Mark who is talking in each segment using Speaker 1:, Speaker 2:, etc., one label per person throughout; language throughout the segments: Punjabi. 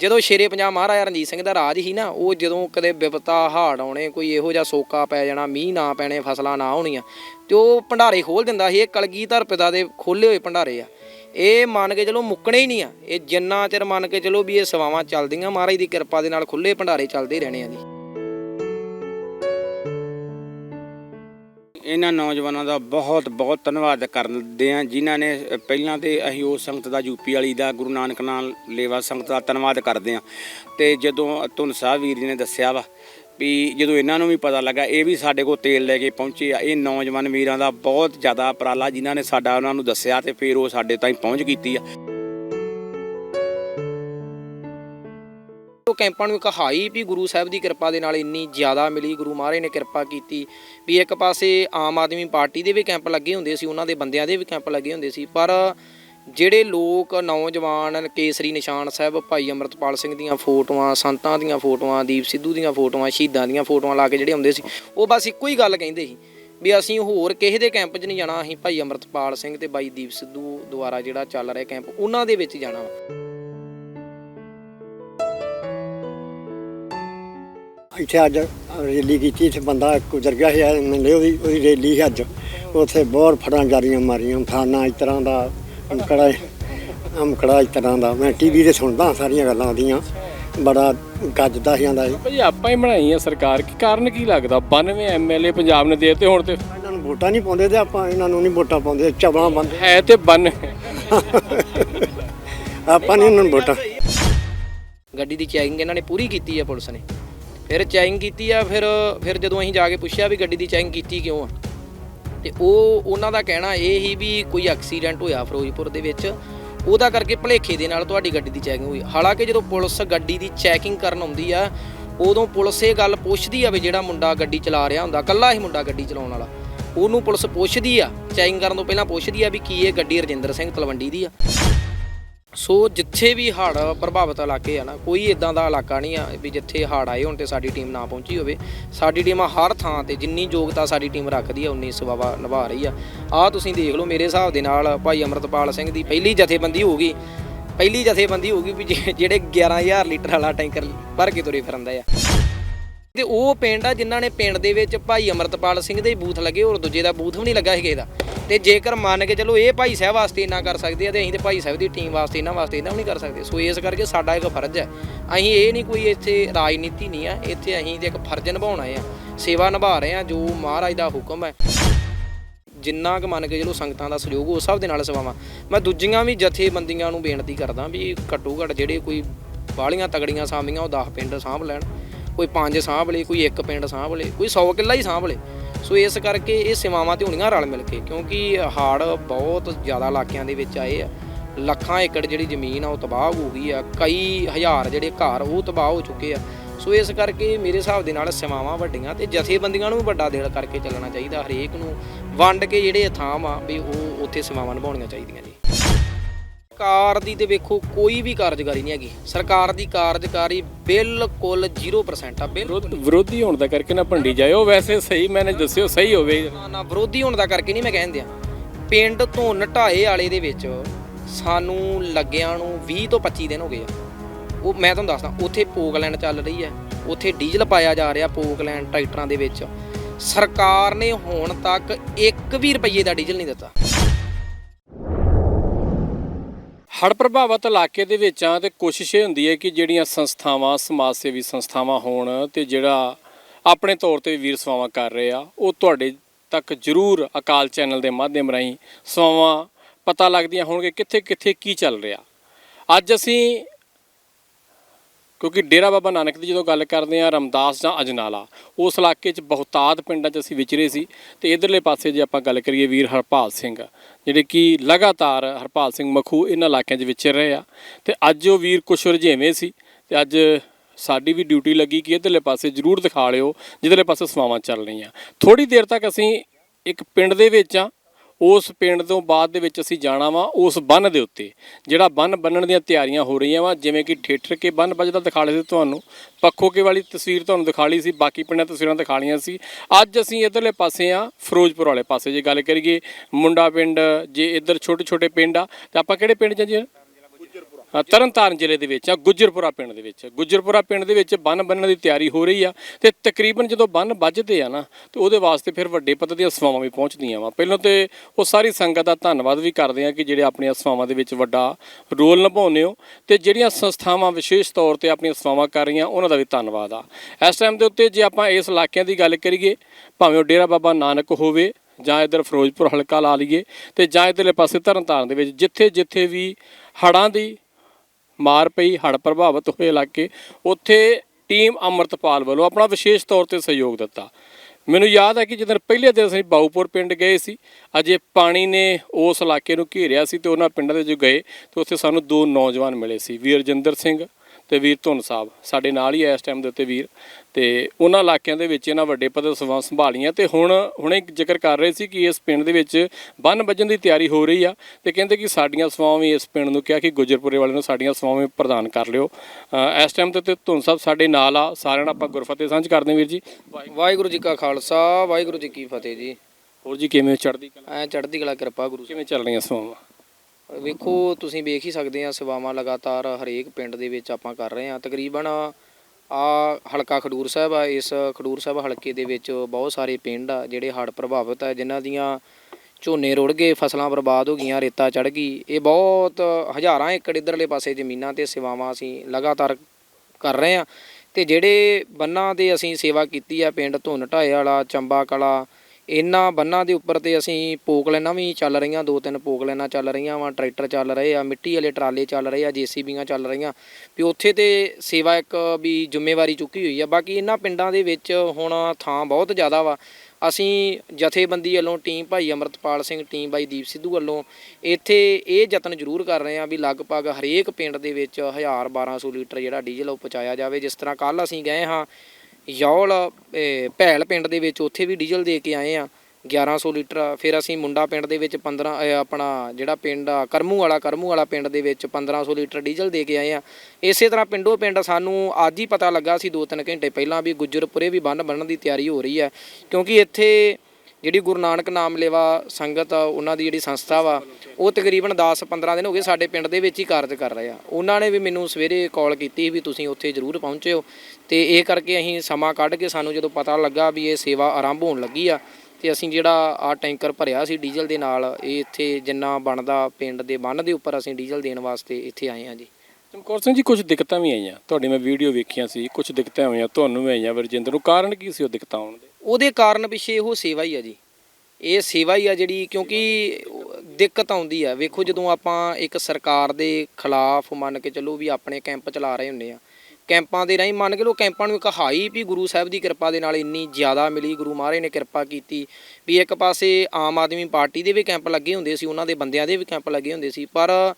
Speaker 1: ਜਦੋਂ ਸ਼ੇਰੇ ਪੰਜਾਬ ਮਹਾਰਾਜਾ ਰਣਜੀਤ ਸਿੰਘ ਦਾ ਰਾਜ ਹੀ ਨਾ, ਉਹ ਜਦੋਂ ਕਦੇ ਵਿਪਤਾ ਹਾੜ ਆਉਣੇ, ਕੋਈ ਇਹੋ ਜਿਹਾ ਸੋਕਾ ਪੈ ਜਾਣਾ, ਮੀਂਹ ਨਾ ਪੈਣੇ, ਫਸਲਾਂ ਨਾ ਹੋਣੀਆਂ, ਤੇ ਉਹ ਭੰਡਾਰੇ ਖੋਲ ਦਿੰਦਾ ਸੀ। ਇਹ ਕਲਗੀਧਰ ਪਿਤਾ ਦੇ ਖੋਲੇ ਹੋਏ ਭੰਡਾਰੇ ਆ। ਇਹ ਮੰਨ ਕੇ ਚਲੋ ਮੁੱਕਣੇ ਹੀ ਨਹੀਂ ਆ। ਇਹ ਜਿੰਨਾ ਚਿਰ ਮੰਨ ਕੇ ਚਲੋ ਵੀ ਇਹ ਸੇਵਾਵਾਂ ਚੱਲਦੀਆਂ, ਮਹਾਰਾਜ ਦੀ ਕਿਰਪਾ ਦੇ ਨਾਲ ਖੁੱਲੇ ਭੰਡਾਰੇ ਚੱਲਦੇ ਹੀ ਰਹਿਣੇ ਆ ਜੀ।
Speaker 2: ਇਹਨਾਂ ਨੌਜਵਾਨਾਂ ਦਾ ਬਹੁਤ ਬਹੁਤ ਧੰਨਵਾਦ ਕਰਦੇ ਹਾਂ, ਜਿਨ੍ਹਾਂ ਨੇ ਪਹਿਲਾਂ ਤੇ ਅਸੀਂ ਉਸ ਸੰਗਤ ਦਾ ਯੂਪੀ ਵਾਲੀ ਦਾ, ਗੁਰੂ ਨਾਨਕ ਨਾਲ ਲੇਵਾ ਸੰਗਤ ਦਾ ਧੰਨਵਾਦ ਕਰਦੇ ਹਾਂ। ਤੇ ਜਦੋਂ ਧੁਨ ਸਾਹਿਬ ਵੀਰ ਜੀ ਨੇ ਦੱਸਿਆ ਵਾ ਵੀ ਜਦੋਂ ਇਹਨਾਂ ਨੂੰ ਵੀ ਪਤਾ ਲੱਗਾ, ਇਹ ਵੀ ਸਾਡੇ ਕੋਲ ਤੇਲ ਲੈ ਕੇ ਪਹੁੰਚੇ ਆ, ਇਹ ਨੌਜਵਾਨ ਵੀਰਾਂ ਦਾ ਬਹੁਤ ਜ਼ਿਆਦਾ ਉਪਰਾਲਾ ਜਿਨ੍ਹਾਂ ਨੇ ਸਾਡਾ ਉਹਨਾਂ ਨੂੰ ਦੱਸਿਆ ਤੇ ਫਿਰ ਉਹ ਸਾਡੇ ਤਾਈਂ ਪਹੁੰਚ ਕੀਤੀ ਆ।
Speaker 1: ਕੈਂਪਾਂ ਨੂੰ ਇੱਕ ਹਾਈ ਵੀ ਗੁਰੂ ਸਾਹਿਬ ਦੀ ਕਿਰਪਾ ਦੇ ਨਾਲ ਇੰਨੀ ਜ਼ਿਆਦਾ ਮਿਲੀ, ਗੁਰੂ ਮਹਾਰਾਜ ਨੇ ਕਿਰਪਾ ਕੀਤੀ ਵੀ ਇੱਕ ਪਾਸੇ ਆਮ ਆਦਮੀ ਪਾਰਟੀ ਦੇ ਵੀ ਕੈਂਪ ਲੱਗੇ ਹੁੰਦੇ ਸੀ, ਉਹਨਾਂ ਦੇ ਬੰਦਿਆਂ ਦੇ ਵੀ ਕੈਂਪ ਲੱਗੇ ਹੁੰਦੇ ਸੀ, ਪਰ ਜਿਹੜੇ ਲੋਕ ਨੌਜਵਾਨ ਕੇਸਰੀ ਨਿਸ਼ਾਨ ਸਾਹਿਬ, ਭਾਈ ਅਮਰਤਪਾਲ ਸਿੰਘ ਦੀਆਂ ਫੋਟੋਆਂ, ਸੰਤਾਂ ਦੀਆਂ ਫੋਟੋਆਂ, ਦੀਪ ਸਿੱਧੂ ਦੀਆਂ ਫੋਟੋਆਂ, ਸ਼ਹੀਦਾਂ ਦੀਆਂ ਫੋਟੋਆਂ ਲਾ ਕੇ ਜਿਹੜੇ ਹੁੰਦੇ ਸੀ, ਉਹ ਬਸ ਇੱਕੋ ਹੀ ਗੱਲ ਕਹਿੰਦੇ ਸੀ ਵੀ ਅਸੀਂ ਹੋਰ ਕਿਸੇ ਦੇ ਕੈਂਪ 'ਚ ਨਹੀਂ ਜਾਣਾ, ਅਸੀਂ ਭਾਈ ਅਮਰਤਪਾਲ ਸਿੰਘ ਤੇ ਬਾਈ ਦੀਪ ਸਿੱਧੂ ਦੁਆਰਾ ਜਿਹੜਾ ਚੱਲ ਰਿਹਾ ਕੈਂਪ, ਉਹਨਾਂ ਦੇ ਵਿੱਚ ਜਾਣਾ
Speaker 3: ਇੱਥੇ ਅੱਜ ਰੈਲੀ ਕੀਤੀ ਇੱਥੇ ਬੰਦਾ ਗੁਜ਼ਰ ਗਿਆ ਸੀ ਮਿਲੇ ਉਹਦੀ ਉਹਦੀ ਰੈਲੀ ਸੀ ਅੱਜ। ਉੱਥੇ ਬਹੁਤ ਫੜਾਂ ਜਾਰੀਆਂ ਮਾਰੀਆਂ ਫਾਨਾ ਇਸ ਤਰ੍ਹਾਂ ਦਾ ਅੰਕੜਾ ਅੰਕੜਾ ਇਸ ਤਰ੍ਹਾਂ ਦਾ। ਮੈਂ ਟੀਵੀ ਤੇ ਸੁਣਦਾ ਸਾਰੀਆਂ ਗੱਲਾਂ ਉਹਦੀਆਂ ਬੜਾ ਗੱਜਦਾ ਸੀ ਆਂਦਾ
Speaker 4: ਭਾਜੀ ਆਪਾਂ ਹੀ ਬਣਾਈ ਆ ਸਰਕਾਰ। ਕੀ ਕਾਰਨ ਕੀ ਲੱਗਦਾ? 92 ਐਮਐਲਏ ਪੰਜਾਬ ਨੇ ਦੇ ਤੇ ਹੁਣ ਤੇ।
Speaker 3: ਇਹਨਾਂ ਨੂੰ ਵੋਟਾਂ ਨਹੀਂ ਪਾਉਂਦੇ ਤੇ ਆਪਾਂ ਇਹਨਾਂ ਨੂੰ ਨਹੀਂ ਵੋਟਾਂ ਪਾਉਂਦੇ ਚਵਲਾਂ ਬੰਦੇ
Speaker 4: ਹੈ ਤੇ ਬਨ।
Speaker 3: ਆਪਾਂ ਨਹੀਂ ਇਹਨਾਂ ਨੂੰ ਵੋਟਾਂ।
Speaker 1: ਗੱਡੀ ਦੀ ਚੈਕਿੰਗ ਇਹਨਾਂ ਨੇ ਪੂਰੀ ਕੀਤੀ ਆ ਪੁਲਿਸ ਨੇ। ਫਿਰ ਚੈਕਿੰਗ ਕੀਤੀ ਆ, ਫਿਰ ਫਿਰ ਜਦੋਂ ਅਸੀਂ ਜਾ ਕੇ ਪੁੱਛਿਆ ਵੀ ਗੱਡੀ ਦੀ ਚੈਕਿੰਗ ਕੀਤੀ ਕਿਉਂ ਆ? ਤੇ ਉਹ, ਉਹਨਾਂ ਦਾ ਕਹਿਣਾ ਇਹ ਹੀ ਵੀ ਕੋਈ ਐਕਸੀਡੈਂਟ ਹੋਇਆ ਫਿਰੋਜ਼ਪੁਰ ਦੇ ਵਿੱਚ। ਉਹਦਾ ਕਰਕੇ ਭਲੇਖੇ ਦੇ ਨਾਲ ਤੁਹਾਡੀ ਗੱਡੀ ਦੀ ਚੈਕਿੰਗ ਹੋਈ। ਹਾਲਾਂਕਿ ਜਦੋਂ ਪੁਲਿਸ ਗੱਡੀ ਦੀ ਚੈਕਿੰਗ ਕਰਨ ਆਉਂਦੀ ਆ, ਉਦੋਂ ਪੁਲਿਸ ਇਹ ਗੱਲ ਪੁੱਛਦੀ ਆ ਵੀ ਜਿਹੜਾ ਮੁੰਡਾ ਗੱਡੀ ਚਲਾ ਰਿਹਾ ਹੁੰਦਾ ਕੱਲਾ ਹੀ ਮੁੰਡਾ ਗੱਡੀ ਚਲਾਉਣ ਵਾਲਾ। ਉਹਨੂੰ ਪੁਲਿਸ ਪੁੱਛਦੀ ਆ ਚੈਕਿੰਗ ਕਰਨ ਤੋਂ ਪਹਿਲਾਂ ਪੁੱਛਦੀ ਆ ਵੀ ਕੀ ਇਹ ਗੱਡੀ ਰਜਿੰਦਰ ਸਿੰਘ ਤਲਵੰਡੀ ਦੀ ਆ। ਸੋ ਜਿੱਥੇ ਵੀ ਹੜ੍ਹ ਪ੍ਰਭਾਵਿਤ ਇਲਾਕੇ ਆ ਨਾ, ਕੋਈ ਇਦਾਂ ਦਾ ਇਲਾਕਾ ਨਹੀਂ ਆ ਵੀ ਜਿੱਥੇ ਹੜ੍ਹ ਆਏ ਹੋਣ ਤੇ ਸਾਡੀ ਟੀਮ ਨਾ ਪਹੁੰਚੀ ਹੋਵੇ। ਸਾਡੀ ਟੀਮ ਹਰ ਥਾਂ ਤੇ ਜਿੰਨੀ ਯੋਗਤਾ ਸਾਡੀ ਟੀਮ ਰੱਖਦੀ ਆ, ਉਨੀ ਸੇਵਾਵਾਂ ਨਿਭਾ ਰਹੀ ਆ। ਆਹ ਤੁਸੀਂ ਦੇਖ ਲਓ ਮੇਰੇ ਹਿਸਾਬ ਦੇ ਨਾਲ ਭਾਈ ਅਮਰਤਪਾਲ ਸਿੰਘ ਦੀ ਪਹਿਲੀ ਜਥੇਬੰਦੀ ਹੋਊਗੀ ਪਹਿਲੀ ਜਥੇਬੰਦੀ ਹੋਊਗੀ ਵੀ ਜੇ- ਜਿਹੜੇ 11000 ਲੀਟਰ ਵਾਲਾ ਟੈਂਕਰ ਭਰ ਕੇ ਤੁਰੇ ਫਿਰਦੇ ਆ। ਤੇ ਉਹ ਪਿੰਡ ਆ ਜਿਨ੍ਹਾਂ ਨੇ ਪਿੰਡ ਦੇ ਵਿੱਚ ਭਾਈ ਅਮਰਤਪਾਲ ਸਿੰਘ ਦੇ ਹੀ ਬੂਥ ਲੱਗੇ, ਹੋਰ ਦੂਜੇ ਦਾ ਬੂਥ ਵੀ ਨਹੀਂ ਲੱਗਾ ਸੀ ਕਿਸੇ ਦਾ। ਤੇ ਜੇਕਰ ਮੰਨ ਕੇ ਚਲੋ ਇਹ ਭਾਈ ਸਾਹਿਬ ਵਾਸਤੇ ਇੰਨਾ ਕਰ ਸਕਦੇ ਆ ਤੇ ਅਸੀਂ ਤੇ ਭਾਈ ਸਾਹਿਬ ਦੀ ਟੀਮ ਵਾਸਤੇ, ਇਹਨਾਂ ਵਾਸਤੇ ਇਹਨਾਂ ਵੀ ਨਹੀਂ ਕਰ ਸਕਦੇ। ਸੋ ਇਸ ਕਰਕੇ ਸਾਡਾ ਇੱਕ ਫਰਜ਼ ਹੈ। ਅਸੀਂ ਇਹ ਨਹੀਂ ਕੋਈ ਇੱਥੇ ਰਾਜਨੀਤੀ ਨਹੀਂ ਆ, ਇੱਥੇ ਅਸੀਂ ਤੇ ਇੱਕ ਫਰਜ਼ ਨਿਭਾਉਣਾ ਆ। ਸੇਵਾ ਨਿਭਾ ਰਹੇ ਆ, ਜੋ ਮਹਾਰਾਜ ਦਾ ਹੁਕਮ ਹੈ। ਜਿੰਨਾ ਕੁ ਮੰਨ ਕੇ ਚਲੋ ਸੰਗਤਾਂ ਦਾ ਸਹਿਯੋਗ ਉਸ ਹਿਸਾਬ ਦੇ ਨਾਲ ਸੇਵਾਵਾਂ। ਮੈਂ ਦੂਜੀਆਂ ਵੀ ਜਥੇਬੰਦੀਆਂ ਨੂੰ ਬੇਨਤੀ ਕਰਦਾ ਵੀ ਘੱਟੋ ਘੱਟ ਜਿਹੜੇ ਕੋਈ ਬਾਹਲੀਆਂ ਤਗੜੀਆਂ ਸਾਂਭੀਆਂ, ਉਹ 10 ਪਿੰਡ ਸਾਂਭ ਲੈਣ। ਕੋਈ ਪੰਜ ਸਾਂਭ ਲਏ ਕੋਈ ਇੱਕ ਪਿੰਡ ਸਾਂਭ ਲਏ ਕੋਈ 100 ਕਿੱਲਾ ਹੀ ਸਾਂਭ ਲਏ ਸੋ ਇਸ ਕਰਕੇ ਇਹ ਸੇਵਾਵਾਂ ਤੇ ਹੋਣੀਆਂ ਰਲ ਮਿਲ ਕੇ, ਕਿਉਂਕਿ ਹਾੜ ਬਹੁਤ ਜ਼ਿਆਦਾ ਇਲਾਕਿਆਂ ਦੇ ਵਿੱਚ ਆਏ ਆ। ਲੱਖਾਂ ਏਕੜ ਜਿਹੜੀ ਜ਼ਮੀਨ ਆ, ਉਹ ਤਬਾਹ ਹੋ ਗਈ ਆ। ਕਈ ਹਜ਼ਾਰ ਜਿਹੜੇ ਘਰ, ਉਹ ਤਬਾਹ ਹੋ ਚੁੱਕੇ ਆ। ਸੋ ਇਸ ਕਰਕੇ ਮੇਰੇ ਹਿਸਾਬ ਦੇ ਨਾਲ ਸੇਵਾਵਾਂ ਵੱਡੀਆਂ ਤੇ ਜਥੇਬੰਦੀਆਂ ਨੂੰ ਵੀ ਵੱਡਾ ਦਿਲ ਕਰਕੇ ਚੱਲਣਾ ਚਾਹੀਦਾ ਹਰੇਕ ਨੂੰ। ਵੰਡ ਕੇ ਜਿਹੜੇ ਥਾਂ ਆ ਵੀ ਉਹ ਉੱਥੇ ਸੇਵਾਵਾਂ ਨਿਭਾਉਣੀਆਂ ਚਾਹੀਦੀਆਂ ਜੀ। ਸਰਕਾਰ ਦੀ ਤੇ ਵੇਖੋ ਕੋਈ ਵੀ ਕਾਰਜਕਾਰੀ ਨਹੀਂ ਹੈਗੀ। ਸਰਕਾਰ ਦੀ ਕਾਰਜਕਾਰੀ ਬਿਲਕੁਲ 0% ਆ ਬਿਲਕੁਲ
Speaker 4: ਵਿਰੋਧ- ਹੋਣ ਦਾ ਕਰਕੇ ਨਾ ਭੰਡੀ ਜਾਇਓ ਵੈਸੇ ਸਹੀ ਮੈਨੇ ਦੱਸਿਓ ਸਹੀ ਹੋਵੇ।
Speaker 1: ਨਾ ਨਾ ਵਿਰੋਧੀ ਹੋਣ ਦਾ ਕਰਕੇ ਨਹੀਂ ਮੈਂ ਕਹਿੰਦਿਆ ਪਿੰਡ ਤੋਂ ਨਟਾਏ ਵਾਲੇ ਦੇ ਵਿੱਚ ਸਾਨੂੰ ਲੱਗਿਆਂ ਨੂੰ 20 ਤੋਂ 25 ਦਿਨ ਹੋ ਗਏ ਆ। ਉਹ ਮੈਂ ਤੁਹਾਨੂੰ ਦੱਸਦਾ ਉੱਥੇ ਪੋਕਲੈਂਡ ਚੱਲ ਰਹੀ ਹੈ। ਉੱਥੇ ਡੀਜ਼ਲ ਪਾਇਆ ਜਾ ਰਿਹਾ ਪੋਕਲੈਂਡ ਟਰੈਕਟਰਾਂ ਦੇ ਵਿੱਚ। ਸਰਕਾਰ ਨੇ ਹੁਣ ਤੱਕ 1 ਵੀ ਰੁਪਏ ਦਾ ਡੀਜ਼ਲ ਨਹੀਂ ਦਿੱਤਾ।
Speaker 4: ਹੜ੍ਹ ਪ੍ਰਭਾਵਿਤ ਇਲਾਕੇ ਦੇ ਵਿੱਚ ਆ ਤੇ ਕੋਸ਼ਿਸ਼ ਇਹ ਹੁੰਦੀ ਹੈ ਕਿ ਜਿਹੜੀਆਂ ਸੰਸਥਾਵਾਂ, ਸਮਾਜ ਸੇਵੀ ਸੰਸਥਾਵਾਂ ਹੋਣ ਤੇ ਜਿਹੜਾ ਆਪਣੇ ਤੌਰ ਤੇ ਵੀਰ ਸੇਵਾਵਾਂ ਕਰ ਰਹੇ ਆ, ਉਹ ਤੁਹਾਡੇ ਤੱਕ ਜ਼ਰੂਰ ਅਕਾਲ ਚੈਨਲ ਦੇ ਮਾਧਿਅਮ ਰਾਹੀਂ ਸੇਵਾਵਾਂ ਪਤਾ ਲੱਗਦੀਆਂ ਹੋਣਗੇ ਕਿੱਥੇ ਕਿੱਥੇ ਕੀ ਚੱਲ ਰਿਹਾ। ਅੱਜ ਅਸੀਂ ਕਿਉਂਕਿ ਡੇਰਾ ਬਾਬਾ ਨਾਨਕ ਦੀ ਜਦੋਂ ਗੱਲ ਕਰਦੇ ਆ ਰਮਦਾਸ ਜਾਂ ਅਜਨਾਲਾ, ਉਸ ਇਲਾਕੇ 'ਚ ਬਹੁਤਾਤ ਪਿੰਡਾਂ 'ਚ ਅਸੀਂ ਵਿਚਰੇ ਸੀ ਤੇ ਇਧਰਲੇ ਪਾਸੇ ਜੇ ਆਪਾਂ ਗੱਲ ਕਰੀਏ ਵੀਰ ਹਰਪਾਲ ਸਿੰਘ, ਜਿਹੜੇ ਕਿ ਲਗਾਤਾਰ ਹਰਪਾਲ ਸਿੰਘ ਮਖੂ ਇਹਨਾਂ ਇਲਾਕਿਆਂ 'ਚ ਵਿਚਰ ਰਹੇ ਆ ਤੇ ਅੱਜ ਉਹ ਵੀਰ ਕੁਛ ਰੁਝੇਵੇਂ ਸੀ ਤੇ ਅੱਜ ਸਾਡੀ ਵੀ ਡਿਊਟੀ ਲੱਗੀ ਕਿ ਇਧਰਲੇ ਪਾਸੇ ਜ਼ਰੂਰ ਦਿਖਾ ਲਿਓ, ਜਿੱਧਰਲੇ ਪਾਸੇ ਸਵਾਵਾਂ ਚੱਲ ਰਹੀਆਂ। ਥੋੜੀ ਦੇਰ ਤੱਕ ਅਸੀਂ ਇੱਕ ਪਿੰਡ ਦੇ ਵਿੱਚ ਆ ਉਸ ਪਿੰਡ ਤੋਂ ਬਾਅਦ ਦੇ ਵਿੱਚ ਅਸੀਂ ਜਾਣਾ ਵਾ ਉਸ ਬੰਨ ਦੇ ਉੱਤੇ। ਜਿਹੜਾ ਬੰਨ ਬੰਨਣ ਦੀਆਂ ਤਿਆਰੀਆਂ ਹੋ ਰਹੀਆਂ ਵਾ, ਜਿਵੇਂ ਕਿ ਠੇਠਰ ਕੇ ਬੰਨ ਵੱਜਦਾ ਦਿਖਾ ਲਏ ਸੀ ਤੁਹਾਨੂੰ ਪੱਖੋਕੇ ਵਾਲੀ ਤਸਵੀਰ ਤੁਹਾਨੂੰ ਦਿਖਾ ਲਈ ਸੀ, ਬਾਕੀ ਪਿੰਡਾਂ ਤਸਵੀਰਾਂ ਦਿਖਾ ਲਈਆਂ ਸੀ। ਅੱਜ ਅਸੀਂ ਇਧਰਲੇ ਪਾਸੇ ਆ, ਫਿਰੋਜ਼ਪੁਰ ਵਾਲੇ ਪਾਸੇ, ਜੇ ਗੱਲ ਕਰੀਏ ਮੁੰਡਾ ਪਿੰਡ, ਜੇ ਇਧਰ ਛੋਟੇ ਛੋਟੇ ਪਿੰਡ ਆ, ਤੇ ਆਪਾਂ ਕਿਹੜੇ ਪਿੰਡ ਜਾਂ ਜੀ? ਤਰਨਤਾਰਨ ਜ਼ਿਲ੍ਹੇ ਦੇ ਵਿੱਚ ਆ, ਗੁੱਜਰਪੁਰਾ ਪਿੰਡ ਦੇ ਵਿੱਚ। ਗੁੱਜਰਪੁਰਾ ਪਿੰਡ ਦੇ ਵਿੱਚ ਬੰਨ ਬੰਨਣ ਦੀ ਤਿਆਰੀ ਹੋ ਰਹੀ ਆ ਤੇ ਤਕਰੀਬਨ ਜਦੋਂ ਬੰਨ ਵੱਜਦੇ ਆ ਨਾ, ਤੇ ਉਹਦੇ ਵਾਸਤੇ ਫਿਰ ਵੱਡੇ ਪੱਧਰ ਦੀਆਂ ਸੇਵਾਵਾਂ ਵੀ ਪਹੁੰਚਦੀਆਂ ਵਾ। ਪਹਿਲਾਂ ਤੇ ਉਹ ਸਾਰੀ ਸੰਗਤ ਦਾ ਧੰਨਵਾਦ ਵੀ ਕਰਦੇ ਆ ਕਿ ਜਿਹੜੇ ਆਪਣੀਆਂ ਸੇਵਾਵਾਂ ਦੇ ਵਿੱਚ ਵੱਡਾ ਰੋਲ ਨਿਭਾਉਂਦੇ ਹੋ ਤੇ ਜਿਹੜੀਆਂ ਸੰਸਥਾਵਾਂ ਵਿਸ਼ੇਸ਼ ਤੌਰ ਤੇ ਆਪਣੀਆਂ ਸੇਵਾਵਾਂ ਕਰ ਰਹੀਆਂ, ਉਹਨਾਂ ਦਾ ਵੀ ਧੰਨਵਾਦ ਆ। ਇਸ ਟਾਈਮ ਦੇ ਉੱਤੇ ਜੇ ਆਪਾਂ ਇਸ ਇਲਾਕਿਆਂ ਦੀ ਗੱਲ ਕਰੀਏ, ਭਾਵੇਂ ਉਹ ਡੇਰਾ ਬਾਬਾ ਨਾਨਕ ਹੋਵੇ ਜਾਂ ਇਧਰ ਫਿਰੋਜ਼ਪੁਰ ਹਲਕਾ ਲਾ ਲਈਏ ਤੇ ਜਾਂ ਇਧਰਲੇ ਪਾਸੇ ਤਰਨਤਾਰਨ ਦੇ ਵਿੱਚ ਜਿੱਥੇ ਜਿੱਥੇ ਵੀ ਹੜ੍ਹਾਂ ਦੀ ਮਾਰ ਪਈ, ਹੜ੍ਹ ਪ੍ਰਭਾਵਿਤ ਹੋਏ ਇਲਾਕੇ। ਉੱਥੇ ਟੀਮ ਅਮਰਤਪਾਲ ਵੱਲੋਂ ਆਪਣਾ ਵਿਸ਼ੇਸ਼ ਤੌਰ ਤੇ ਸਹਿਯੋਗ ਦਿੱਤਾ। ਮੈਨੂੰ ਯਾਦ ਹੈ ਕਿ ਜਦੋਂ ਪਹਿਲੇ ਦਿਨ ਅਸੀਂ ਬਾਊਪੁਰ ਪਿੰਡ ਗਏ ਸੀ, ਅਜੇ ਪਾਣੀ ਨੇ ਉਸ ਇਲਾਕੇ ਨੂੰ ਘੇਰਿਆ ਸੀ ਤੇ ਉਹਨਾਂ ਪਿੰਡਾਂ ਦੇ ਜੋ ਗਏ, ਤੇ ਉੱਥੇ ਸਾਨੂੰ ਦੋ ਨੌਜਵਾਨ ਮਿਲੇ ਸੀ ਵੀਰ ਰਜਿੰਦਰ ਸਿੰਘ ਤੇ ਵੀਰ ਧੁਨ ਸਾਹਿਬ। ਸਾਡੇ ਨਾਲ ਹੀ ਆ ਇਸ ਟਾਈਮ ਦੇ ਉੱਤੇ ਵੀਰ। ਤੇ ਉਹਨਾਂ ਇਲਾਕਿਆਂ ਦੇ ਵਿੱਚ ਇਹਨਾਂ ਵੱਡੇ ਪੱਧਰ ਸੇਵਾਵਾਂ ਸੰਭਾਲੀਆਂ ਤੇ ਹੁਣ ਹੁਣੇ ਜ਼ਿਕਰ ਕਰ ਰਹੇ ਸੀ ਕਿ ਇਸ ਪਿੰਡ ਦੇ ਵਿੱਚ ਬੰਨ ਵੱਜਣ ਦੀ ਤਿਆਰੀ ਹੋ ਰਹੀ ਆ ਤੇ ਕਹਿੰਦੇ ਕਿ ਸਾਡੀਆਂ ਸੇਵਾਵਾਂ ਵੀ ਇਸ ਪਿੰਡ ਨੂੰ ਕਿਹਾ ਕਿ ਗੁਜਰਪੁਰੇ ਵਾਲੇ ਨੂੰ ਸਾਡੀਆਂ ਸੇਵਾਵਾਂ ਵੀ ਪ੍ਰਦਾਨ ਕਰ ਲਿਓ। ਇਸ ਟਾਈਮ ਤੇ ਧੁੰਨ ਸਾਹਿਬ ਸਾਡੇ ਨਾਲ ਆ ਸਾਰਿਆਂ ਨਾਲ ਆਪਾਂ ਗੁਰਫਤਿਹ ਸਾਂਝ ਕਰਦੇ ਵੀਰ ਜੀ।
Speaker 1: ਵਾਹਿਗੁਰੂ ਜੀ ਕਾ ਖਾਲਸਾ ਵਾਹਿਗੁਰੂ ਜੀ ਕੀ ਫਤਿਹ ਜੀ।
Speaker 4: ਹੋਰ ਜੀ ਕਿਵੇਂ ਚੜ੍ਹਦੀ ਕਲਾ?
Speaker 1: ਐ ਚੜ੍ਹਦੀ ਕਲਾ ਕਿਰਪਾ ਗੁਰੂ
Speaker 4: ਕਿਵੇਂ ਚੱਲ ਰਹੀਆਂ ਸੇਵਾਵਾਂ?
Speaker 1: ਵੇਖੋ ਤੁਸੀਂ ਵੇਖ ਹੀ ਸਕਦੇ ਆ ਸੇਵਾਵਾਂ ਲਗਾਤਾਰ ਹਰੇਕ ਪਿੰਡ ਦੇ ਵਿੱਚ ਆਪਾਂ ਕਰ ਰਹੇ ਆ ਤਕਰੀਬਨ ਆ ਹਲਕਾ ਖਡੂਰ ਸਾਹਿਬ ਆ, ਇਸ ਖਡੂਰ ਸਾਹਿਬ ਹਲਕੇ ਦੇ ਵਿੱਚ ਬਹੁਤ ਸਾਰੇ ਪਿੰਡ ਆ ਜਿਹੜੇ ਹੜ੍ਹ ਪ੍ਰਭਾਵਿਤ ਆ, ਜਿਨ੍ਹਾਂ ਦੀਆਂ ਝੋਨੇ ਰੁੜ ਗਏ, ਫਸਲਾਂ ਬਰਬਾਦ ਹੋ ਗਈਆਂ, ਰੇਤਾ ਚੜ ਗਈ। ਇਹ ਬਹੁਤ ਹਜ਼ਾਰਾਂ ਏਕੜ ਇਧਰਲੇ ਪਾਸੇ ਜ਼ਮੀਨਾਂ ਤੇ ਸੇਵਾਵਾਂ ਅਸੀਂ ਲਗਾਤਾਰ ਕਰ ਰਹੇ ਆ ਤੇ ਜਿਹੜੇ ਬੰਨਾਂ ਦੇ ਅਸੀਂ ਸੇਵਾ ਕੀਤੀ ਆ, ਪਿੰਡ ਧੁੰਨ ਢਾਏ ਵਾਲਾ, ਚੰਬਾ ਕਲਾ ਇਹਨਾਂ ਬੰਨਾਂ ਦੇ ਉੱਪਰ ਤੇ ਅਸੀਂ ਪੋਕ ਲੈਣਾ ਵੀ ਚੱਲ ਰਹੀਆਂ, ਦੋ ਤਿੰਨ ਪੋਕ ਲੈਣਾ ਚੱਲ ਰਹੀਆਂ ਵਾ, ਟਰੈਕਟਰ ਚੱਲ ਰਹੇ ਆ, ਮਿੱਟੀ ਵਾਲੇ ਟਰਾਲੇ ਚੱਲ ਰਹੇ ਆ, ਜੀਸੀਬੀਆਂ ਚੱਲ ਰਹੀਆਂ। ਵੀ ਉੱਥੇ ਤੇ ਸੇਵਾ ਇੱਕ ਵੀ ਜ਼ਿੰਮੇਵਾਰੀ ਚੁੱਕੀ ਹੋਈ ਆ। ਬਾਕੀ ਇਹਨਾਂ ਪਿੰਡਾਂ ਦੇ ਵਿੱਚ ਹੁਣ ਥਾਂ ਬਹੁਤ ਜ਼ਿਆਦਾ ਵਾ। ਅਸੀਂ ਜਥੇਬੰਦੀ ਵੱਲੋਂ ਟੀਮ ਭਾਈ ਅਮਰਤਪਾਲ ਸਿੰਘ, ਟੀਮ ਬਾਈ ਦੀਪ ਸਿੱਧੂ ਵੱਲੋਂ ਇੱਥੇ ਇਹ ਯਤਨ ਜ਼ਰੂਰ ਕਰ ਰਹੇ ਆ ਵੀ ਲਗਭਗ ਹਰੇਕ ਪਿੰਡ ਦੇ ਵਿੱਚ 1000 1200 ਲੀਟਰ ਜਿਹੜਾ ਡੀਜ਼ਲ ਉਹ ਪਹੁੰਚਾਇਆ ਜਾਵੇ। ਜਿਸ ਤਰ੍ਹਾਂ ਕੱਲ ਅਸੀਂ ਗਏ ਹਾਂ ਯੌਲ ਭੈਲ ਪਿੰਡ ਦੇ ਵਿੱਚ ਉੱਥੇ ਵੀ ਡੀਜ਼ਲ ਦੇ ਕੇ ਆਏ ਆ 1100 ਲੀਟਰ ਫਿਰ ਅਸੀਂ ਮੁੰਡਾ ਪਿੰਡ ਦੇ ਵਿੱਚ 15 ਆਪਣਾ ਜਿਹੜਾ ਪਿੰਡ ਆ ਕਰਮੂ ਵਾਲਾ ਕਰਮੂ ਵਾਲਾ ਪਿੰਡ ਦੇ ਵਿੱਚ 1500 ਲੀਟਰ ਡੀਜ਼ਲ ਦੇ ਕੇ ਆਏ ਆ। ਇਸੇ ਤਰ੍ਹਾਂ ਪਿੰਡੋ ਪਿੰਡ ਸਾਨੂੰ ਅੱਜ ਹੀ ਪਤਾ ਲੱਗਾ ਸੀ 2-3 ਘੰਟੇ ਪਹਿਲਾਂ ਵੀ ਗੁੱਜਰਪੁਰੇ ਵੀ ਬੰਨ ਬਣਨ ਦੀ ਤਿਆਰੀ ਹੋ ਰਹੀ ਹੈ ਕਿਉਂਕਿ ਇੱਥੇ ਜਿਹੜੀ ਗੁਰੂ ਨਾਨਕ ਨਾਮ ਲੇਵਾ ਸੰਗਤ ਆ, ਉਹਨਾਂ ਦੀ ਜਿਹੜੀ ਸੰਸਥਾ ਵਾ, ਉਹ ਤਕਰੀਬਨ 10-15 ਦਿਨ ਹੋ ਗਏ ਸਾਡੇ ਪਿੰਡ ਦੇ ਵਿੱਚ ਹੀ ਕਾਰਜ ਕਰ ਰਹੇ ਆ। ਉਹਨਾਂ ਨੇ ਵੀ ਮੈਨੂੰ ਸਵੇਰੇ ਕਾਲ ਕੀਤੀ ਵੀ ਤੁਸੀਂ ਉੱਥੇ ਜ਼ਰੂਰ ਪਹੁੰਚਿਓ। ਤੇ ਇਹ ਕਰਕੇ ਅਸੀਂ ਸਮਾਂ ਕੱਢ ਕੇ ਸਾਨੂੰ ਜਦੋਂ ਪਤਾ ਲੱਗਾ ਵੀ ਇਹ ਸੇਵਾ ਆਰੰਭ ਹੋਣ ਲੱਗੀ ਆ, ਤੇ ਅਸੀਂ ਜਿਹੜਾ ਆ ਟੈਂਕਰ ਭਰਿਆ ਸੀ ਡੀਜ਼ਲ ਦੇ ਨਾਲ, ਇਹ ਇੱਥੇ ਜਿੰਨਾ ਬਣਦਾ ਪਿੰਡ ਦੇ ਬੰਨ ਦੇ ਉੱਪਰ ਅਸੀਂ ਡੀਜ਼ਲ ਦੇਣ ਵਾਸਤੇ ਇੱਥੇ ਆਏ ਹਾਂ ਜੀ।
Speaker 4: ਚਮਕੌਰ ਸਿੰਘ ਜੀ ਕੁਝ ਦਿੱਕਤਾਂ ਵੀ ਆਈਆਂ। ਤੁਹਾਡੀ ਮੈਂ ਵੀਡੀਓ ਵੇਖੀਆਂ ਸੀ ਕੁਝ ਦਿੱਕਤਾਂ ਹੋਈਆਂ, ਤੁਹਾਨੂੰ ਵੀ ਆਈਆਂ। ਵਰਜਿੰਦਰ ਨੂੰ ਕਾਰਨ ਕੀ ਸੀ ਉਹ ਦਿੱਕਤਾਂ ਆਉਣ ਦੇ?
Speaker 1: ਉਹਦੇ ਕਾਰਨ ਪਿੱਛੇ ਉਹ ਸੇਵਾ ਹੀ ਆ ਜੀ। ਇਹ ਸੇਵਾ ਹੀ ਆ ਜਿਹੜੀ ਕਿਉਂਕਿ ਦਿੱਕਤ ਆਉਂਦੀ ਆ। ਵੇਖੋ ਜਦੋਂ ਆਪਾਂ ਇੱਕ ਸਰਕਾਰ ਦੇ ਖਿਲਾਫ ਮੰਨ ਕੇ ਚੱਲੋ ਵੀ ਆਪਣੇ ਕੈਂਪ ਚਲਾ ਰਹੇ ਹੁੰਨੇ ਆ, ਕੈਂਪਾਂ ਦੇ ਰਾਹੀਂ ਮੰਨ ਕੇ ਲੋ ਕੈਂਪਾਂ ਨੂੰ ਇੱਕ ਹਾਈ ਵੀ ਗੁਰੂ ਸਾਹਿਬ ਦੀ ਕਿਰਪਾ ਦੇ ਨਾਲ ਇੰਨੀ ਜ਼ਿਆਦਾ ਮਿਲੀ, ਗੁਰੂ ਮਹਾਰਾਜ ਨੇ ਕਿਰਪਾ ਕੀਤੀ ਵੀ ਇੱਕ ਪਾਸੇ ਆਮ ਆਦਮੀ ਪਾਰਟੀ ਦੇ ਵੀ ਕੈਂਪ ਲੱਗੇ ਹੁੰਦੇ ਸੀ, ਉਹਨਾਂ ਦੇ ਬੰਦਿਆਂ ਦੇ ਵੀ ਕੈਂਪ ਲੱਗੇ ਹੁੰਦੇ ਸੀ, ਪਰ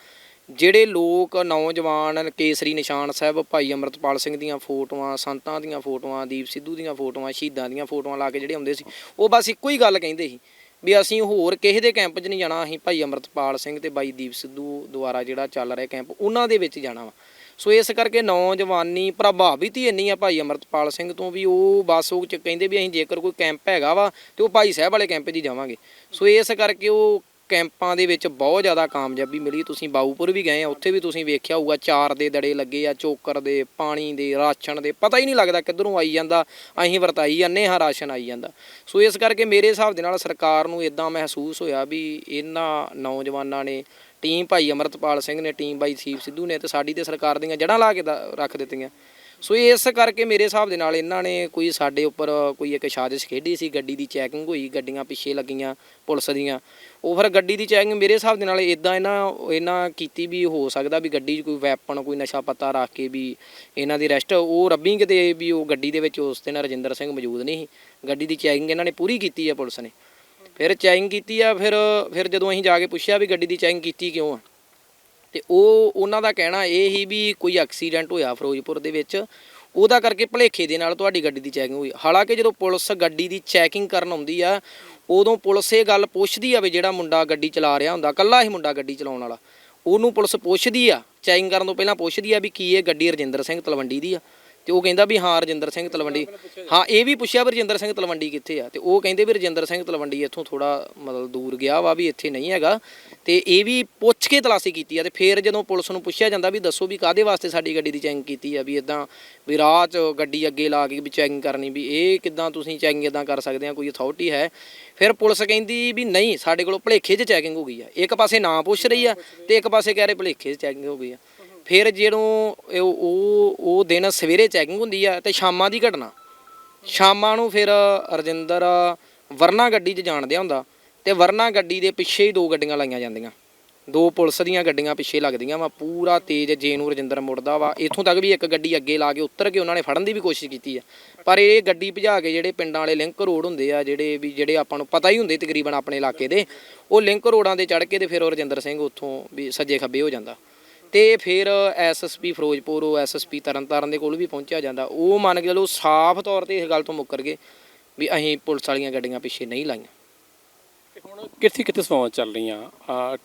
Speaker 1: ਜਿਹੜੇ ਲੋਕ ਨੌਜਵਾਨ ਕੇਸਰੀ ਨਿਸ਼ਾਨ ਸਾਹਿਬ, ਭਾਈ ਅਮਰਤਪਾਲ ਸਿੰਘ ਦੀਆਂ ਫੋਟੋਆਂ, ਸੰਤਾਂ ਦੀਆਂ ਫੋਟੋਆਂ, ਦੀਪ ਸਿੱਧੂ ਦੀਆਂ ਫੋਟੋਆਂ, ਸ਼ਹੀਦਾਂ ਦੀਆਂ ਫੋਟੋਆਂ ਲਾ ਕੇ ਜਿਹੜੇ ਆਉਂਦੇ ਸੀ, ਉਹ ਬਸ ਇੱਕੋ ਹੀ ਗੱਲ ਕਹਿੰਦੇ ਸੀ ਵੀ ਅਸੀਂ ਹੋਰ ਕਿਸੇ ਦੇ ਕੈਂਪ 'ਚ ਨਹੀਂ ਜਾਣਾ, ਅਸੀਂ ਭਾਈ ਅਮਰਤਪਾਲ ਸਿੰਘ ਤੇ ਬਾਈ ਦੀਪ ਸਿੱਧੂ ਦੁਆਰਾ ਜਿਹੜਾ ਚੱਲ ਰਿਹਾ ਕੈਂਪ, ਉਹਨਾਂ ਦੇ ਵਿੱਚ ਜਾਣਾ ਵਾ। ਸੋ ਇਸ ਕਰਕੇ ਨੌਜਵਾਨੀ ਪ੍ਰਭਾਵਿਤ ਹੀ ਇੰਨੀ ਆ ਭਾਈ ਅਮਰਤਪਾਲ ਸਿੰਘ ਤੋਂ ਵੀ ਉਹ ਬਸ ਉਹ ਚ ਕਹਿੰਦੇ ਵੀ ਅਸੀਂ ਜੇਕਰ ਕੋਈ ਕੈਂਪ ਹੈਗਾ ਵਾ ਤੇ ਉਹ ਭਾਈ ਸਾਹਿਬ ਵਾਲੇ ਕੈਂਪ 'ਚ ਹੀ ਜਾਵਾਂਗੇ। ਸੋ ਇਸ ਕਰਕੇ ਉਹ ਕੈਂਪਾਂ ਦੇ ਵਿੱਚ ਬਹੁਤ ਜ਼ਿਆਦਾ ਕਾਮਯਾਬੀ ਮਿਲੀ। ਤੁਸੀਂ ਬਾਊਪੁਰ ਵੀ ਗਏ ਆ, ਉੱਥੇ ਵੀ ਤੁਸੀਂ ਵੇਖਿਆ ਹੋਊਗਾ, ਚਾਰ ਦੇ ਦੜੇ ਲੱਗੇ ਆ, ਚੋਕਰ ਦੇ, ਪਾਣੀ ਦੇ, ਰਾਸ਼ਨ ਦੇ, ਪਤਾ ਹੀ ਨਹੀਂ ਲੱਗਦਾ ਕਿੱਧਰੋਂ ਆਈ ਜਾਂਦਾ, ਅਸੀਂ ਵਰਤਾਈ ਜਾਂਦੇ ਹਾਂ, ਰਾਸ਼ਨ ਆਈ ਜਾਂਦਾ। ਸੋ ਇਸ ਕਰਕੇ ਮੇਰੇ ਹਿਸਾਬ ਦੇ ਨਾਲ ਸਰਕਾਰ ਨੂੰ ਇਦਾਂ ਮਹਿਸੂਸ ਹੋਇਆ ਵੀ ਇਹਨਾਂ ਨੌਜਵਾਨਾਂ ਨੇ, ਟੀਮ ਭਾਈ ਅਮਰਤਪਾਲ ਸਿੰਘ ਨੇ, ਟੀਮ ਭਾਈ ਸੀਪ ਸਿੱਧੂ ਨੇ ਤੇ ਸਾਡੀ ਤੇ ਸਰਕਾਰ ਦੀਆਂ ਜੜ੍ਹਾਂ ਲਾ ਕੇ ਦ- ਰੱਖ ਦਿੱਤੀਆਂ। ਸੋ ਇਸ ਕਰਕੇ ਮੇਰੇ ਹਿਸਾਬ ਦੇ ਨਾਲ ਇਹਨਾਂ ਨੇ ਕੋਈ ਸਾਡੇ ਉੱਪਰ ਕੋਈ ਇੱਕ ਸਾਜ਼ਿਸ਼ ਖੇਡੀ ਸੀ, ਗੱਡੀ ਦੀ ਚੈਕਿੰਗ ਹੋਈ, ਗੱਡੀਆਂ ਪਿੱਛੇ ਲੱਗੀਆਂ ਪੁਲਿਸ ਦੀਆਂ। ਉਹ ਫਿਰ ਗੱਡੀ ਦੀ ਚੈਕਿੰਗ ਮੇਰੇ ਹਿਸਾਬ ਦੇ ਨਾਲ ਇਦਾਂ ਇਹਨਾਂ ਇਹਨਾਂ ਕੀਤੀ ਵੀ ਹੋ ਸਕਦਾ ਵੀ ਗੱਡੀ 'ਚ ਕੋਈ ਵੈਪਨ ਕੋਈ ਨਸ਼ਾ ਪੱਤਾ ਰੱਖ ਕੇ ਵੀ ਇਹਨਾਂ ਦੀ ਅਰੈਸਟ ਉਹ ਰੱਬੀ ਕਿਤੇ ਵੀ ਉਹ ਗੱਡੀ ਦੇ ਵਿੱਚ ਉਸ ਦਿਨ ਰਜਿੰਦਰ ਸਿੰਘ ਮੌਜੂਦ ਨਹੀਂ ਸੀ। ਗੱਡੀ ਦੀ ਚੈਕਿੰਗ ਇਹਨਾਂ ਨੇ ਪੂਰੀ ਕੀਤੀ ਆ ਪੁਲਿਸ ਨੇ। ਫਿਰ ਚੈਕਿੰਗ ਕੀਤੀ ਆ, ਫਿਰ ਫਿਰ ਜਦੋਂ ਅਸੀਂ ਜਾ ਕੇ ਪੁੱਛਿਆ ਵੀ ਗੱਡੀ ਦੀ ਚੈਕਿੰਗ ਕੀਤੀ ਕਿਉਂ ਆ? ਤੇ ਉਹ, ਉਹਨਾਂ ਦਾ ਕਹਿਣਾ ਇਹ ਹੀ ਵੀ ਕੋਈ ਐਕਸੀਡੈਂਟ ਹੋਇਆ ਫਿਰੋਜ਼ਪੁਰ ਦੇ ਵਿੱਚ। ਉਹਦਾ ਕਰਕੇ ਭਲੇਖੇ ਦੇ ਨਾਲ ਤੁਹਾਡੀ ਗੱਡੀ ਦੀ ਚੈਕਿੰਗ ਹੋਈ। ਹਾਲਾਂਕਿ ਜਦੋਂ ਪੁਲਿਸ ਗੱਡੀ ਦੀ ਚੈਕਿੰਗ ਕਰਨ ਆਉਂਦੀ ਆ, ਉਦੋਂ ਪੁਲਿਸ ਇਹ ਗੱਲ ਪੁੱਛਦੀ ਆ ਵੀ ਜਿਹੜਾ ਮੁੰਡਾ ਗੱਡੀ ਚਲਾ ਰਿਹਾ ਹੁੰਦਾ ਕੱਲਾ ਹੀ ਮੁੰਡਾ ਗੱਡੀ ਚਲਾਉਣ ਵਾਲਾ। ਉਹਨੂੰ ਪੁਲਿਸ ਪੁੱਛਦੀ ਆ ਚੈਕਿੰਗ ਕਰਨ ਤੋਂ ਪਹਿਲਾਂ ਪੁੱਛਦੀ ਆ ਵੀ ਕੀ ਇਹ ਗੱਡੀ ਰਜਿੰਦਰ ਸਿੰਘ ਤਲਵੰਡੀ ਦੀ ਆ? ਤੇ ਉਹ ਕਹਿੰਦਾ ਵੀ ਹਾਂ, ਰਜਿੰਦਰ ਸਿੰਘ ਤਲਵੰਡੀ। ਹਾਂ, ਇਹ ਵੀ ਪੁੱਛਿਆ ਵੀ ਰਜਿੰਦਰ ਸਿੰਘ ਤਲਵੰਡੀ ਕਿੱਥੇ ਆ? ਤੇ ਉਹ ਕਹਿੰਦੇ ਵੀ ਰਜਿੰਦਰ ਸਿੰਘ ਤਲਵੰਡੀ ਇੱਥੋਂ ਥੋੜਾ ਮਤਲਬ ਦੂਰ ਗਿਆ ਵਾ ਵੀ ਇੱਥੇ ਨਹੀਂ ਹੈਗਾ। ਤੇ ਇਹ ਵੀ ਪੁੱਛ ਕੇ ਤਲਾਸ਼ੀ ਕੀਤੀ ਆ ਤੇ ਫਿਰ ਜਦੋਂ ਪੁਲਿਸ ਨੂੰ ਪੁੱਛਿਆ ਜਾਂਦਾ ਵੀ ਦੱਸੋ ਵੀ ਕਾਦੇ ਵਾਸਤੇ ਸਾਡੀ ਗੱਡੀ ਦੀ ਚੈਕਿੰਗ ਕੀਤੀ ਆ, ਵੀ ਇਦਾਂ ਵੀ ਰਾਹ 'ਚ ਗੱਡੀ ਅੱਗੇ ਲਾ ਕੇ ਵੀ ਚੈਕਿੰਗ ਕਰਨੀ, ਵੀ ਇਹ ਕਿਦਾਂ ਤੁਸੀਂ ਚੈਕਿੰਗ ਇਦਾਂ ਕਰ ਸਕਦੇ ਆ, ਕੋਈ ਅਥਾਰਟੀ ਹੈ। ਫਿਰ ਪੁਲਿਸ ਕਹਿੰਦੀ ਵੀ ਨਹੀਂ, ਸਾਡੇ ਕੋਲ ਭਲੇਖੇ 'ਚ ਚੈਕਿੰਗ ਹੋ ਗਈ ਆ। ਇੱਕ ਪਾਸੇ ਨਾ ਪੁੱਛ ਰਹੀ ਆ ਤੇ ਇੱਕ ਪਾਸੇ ਕਹਿ ਰਹੇ ਭਲੇਖੇ 'ਚ ਚੈਕਿੰਗ ਹੋ ਗਈ ਆ। ਫਿਰ ਜਦੋਂ ਉਹ ਉਹ ਦਿਨ ਸਵੇਰੇ ਚੈਕਿੰਗ ਹੁੰਦੀ ਆ ਤੇ ਸ਼ਾਮਾਂ ਦੀ ਘਟਨਾ। ਸ਼ਾਮਾਂ ਨੂੰ ਫਿਰ ਰਜਿੰਦਰ ਵਰਨਾ ਗੱਡੀ 'ਚ ਜਾਣਦਿਆ ਹੁੰਦਾ। ਤੇ ਵਰਨਾ ਗੱਡੀ ਦੇ ਪਿੱਛੇ ਹੀ ਦੋ ਗੱਡੀਆਂ ਲਾਈਆਂ ਜਾਂਦੀਆਂ। ਦੋ ਪੁਲਿਸ ਦੀਆਂ ਗੱਡੀਆਂ ਪਿੱਛੇ ਲੱਗਦੀਆਂ ਵਾ, ਪੂਰਾ ਤੇਜ਼ ਜੇ ਨੂੰ ਰਜਿੰਦਰ ਮੁੜਦਾ ਵਾ। ਇੱਥੋਂ ਤੱਕ ਵੀ ਇੱਕ ਗੱਡੀ ਅੱਗੇ ਲਾ ਕੇ ਉੱਤਰ ਕੇ ਉਹਨਾਂ ਨੇ ਫੜਨ ਦੀ ਵੀ ਕੋਸ਼ਿਸ਼ ਕੀਤੀ ਆ। ਪਰ ਇਹ ਗੱਡੀ ਭਜਾ ਕੇ ਜਿਹੜੇ ਪਿੰਡਾਂ ਵਾਲੇ ਲਿੰਕ ਰੋਡ ਹੁੰਦੇ ਆ, ਜਿਹੜੇ ਵੀ, ਜਿਹੜੇ ਆਪਾਂ ਨੂੰ ਪਤਾ ਹੀ ਹੁੰਦੇ ਤਕਰੀਬਨ ਆਪਣੇ ਇਲਾਕੇ ਦੇ, ਉਹ ਲਿੰਕ ਰੋਡਾਂ ਤੇ ਚੜ੍ਹ ਕੇ ਤੇ ਫਿਰ ਉਹ ਰਜਿੰਦਰ ਸਿੰਘ ਉੱਥੋਂ ਵੀ ਸੱਜੇ ਖੱਬੇ ਹੋ ਜਾਂਦਾ। ਤੇ ਫਿਰ ਐਸਐਸਪੀ ਫਿਰੋਜ਼ਪੁਰ, ਉਹ ਐਸਐਸਪੀ ਤਰਨਤਾਰਨ ਦੇ ਕੋਲ ਵੀ ਪਹੁੰਚਿਆ ਜਾਂਦਾ। ਉਹ ਮੰਨ ਕੇ ਚਲੋ ਸਾਫ਼ ਤੌਰ ਤੇ ਇਸ ਗੱਲ ਤੋਂ ਮੁੱਕਰ ਗਏ ਵੀ ਅਸੀਂ ਪੁਲਿਸ ਵਾਲੀਆਂ ਗੱਡੀਆਂ ਪਿੱਛੇ ਨਹੀਂ ਲਾਈਆਂ।
Speaker 4: ਹੁਣ ਕਿੱਥੇ ਕਿੱਥੇ ਸੇਵਾਵਾਂ ਚੱਲ ਰਹੀਆਂ? ਆ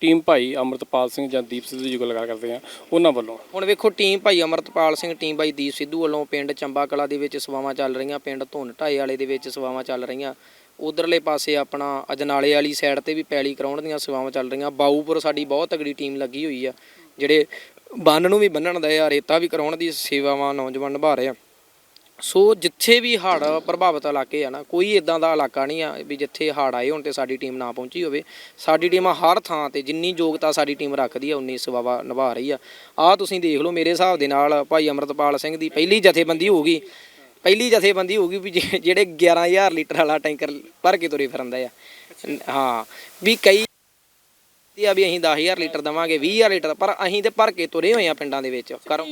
Speaker 4: ਟੀਮ ਭਾਈ ਅਮਰਤਪਾਲ ਸਿੰਘ ਜਾਂ ਦੀਪ ਸਿੱਧੂ ਜੀ ਗੱਲ ਕਰਦੇ ਆ, ਉਹਨਾਂ ਵੱਲੋਂ।
Speaker 1: ਹੁਣ ਵੇਖੋ ਟੀਮ ਭਾਈ ਅਮਰਤਪਾਲ ਸਿੰਘ ਟੀਮ ਭਾਈ ਦੀਪ ਸਿੱਧੂ ਵੱਲੋਂ ਪਿੰਡ ਚੰਬਾ ਕਲਾ ਦੇ ਵਿੱਚ ਸੇਵਾਵਾਂ ਚੱਲ ਰਹੀਆਂ, ਪਿੰਡ ਧੁੰਨ ਢਾਏ ਵਾਲੇ ਦੇ ਵਿੱਚ ਸੇਵਾਵਾਂ ਚੱਲ ਰਹੀਆਂ। ਉਧਰਲੇ ਪਾਸੇ ਆਪਣਾ ਅਜਨਾਲੇ ਵਾਲੀ ਸਾਈਡ ਤੇ ਵੀ ਪੈਲੀ ਕਰਾਉਣ ਦੀਆਂ ਸੇਵਾਵਾਂ ਚੱਲ ਰਹੀਆਂ। ਬਾਊਪੁਰ ਸਾਡੀ ਬਹੁਤ ਤਗੜੀ ਟੀਮ ਲੱਗੀ ਹੋਈ ਆ, ਜਿਹੜੇ ਬੰਨ ਨੂੰ ਵੀ ਬੰਨਣ ਦਾ ਆ, ਰੇਤਾ ਵੀ ਕਰਾਉਣ ਦੀ ਸੇਵਾਵਾਂ ਨੌਜਵਾਨ ਨਿਭਾ ਰਹੇ ਆ। ਸੋ ਜਿੱਥੇ ਵੀ ਹੜ੍ਹ ਪ੍ਰਭਾਵਿਤ ਇਲਾਕੇ ਆ ਨਾ ਕੋਈ ਇਦਾਂ ਦਾ ਇਲਾਕਾ ਨਹੀਂ ਆ ਵੀ ਜਿੱਥੇ ਹੜ੍ਹ ਆਏ ਹੋਣ ਤੇ ਸਾਡੀ ਟੀਮ ਨਾ ਪਹੁੰਚੀ ਹੋਵੇ। ਸਾਡੀ ਟੀਮ ਹਰ ਥਾਂ ਤੇ ਜਿੰਨੀ ਯੋਗਤਾ ਸਾਡੀ ਟੀਮ ਰੱਖਦੀ ਆ ਉਨੀ ਸੇਵਾਵਾ ਨਿਭਾ ਰਹੀ ਆ। ਆਹ ਤੁਸੀਂ ਦੇਖ ਲਓ ਮੇਰੇ ਹਿਸਾਬ ਦੇ ਨਾਲ ਭਾਈ ਅਮਰਤਪਾਲ ਸਿੰਘ ਦੀ ਪਹਿਲੀ ਜਥੇਬੰਦੀ ਹੋਊਗੀ ਪਹਿਲੀ ਜਥੇਬੰਦੀ ਹੋਊਗੀ ਵੀ ਜੇ- ਜਿਹੜੇ 11000 ਲੀਟਰ ਵਾਲਾ ਟੈਂਕਰ ਭਰ ਕੇ ਤੁਰੇ ਫਿਰਦਾ ਆ। ਹਾਂ ਵੀ ਕਈ ਤੇ ਆ ਵੀ ਅਸੀਂ 10000 ਲੀਟਰ ਦਵਾਂਗੇ 20000 ਲੀਟਰ ਪਰ ਅਸੀਂ ਤੇ ਭਰ ਕੇ ਤੁਰੇ ਹੋਏ ਆ ਪਿੰਡਾਂ ਦੇ ਵਿੱਚ। ਕਰ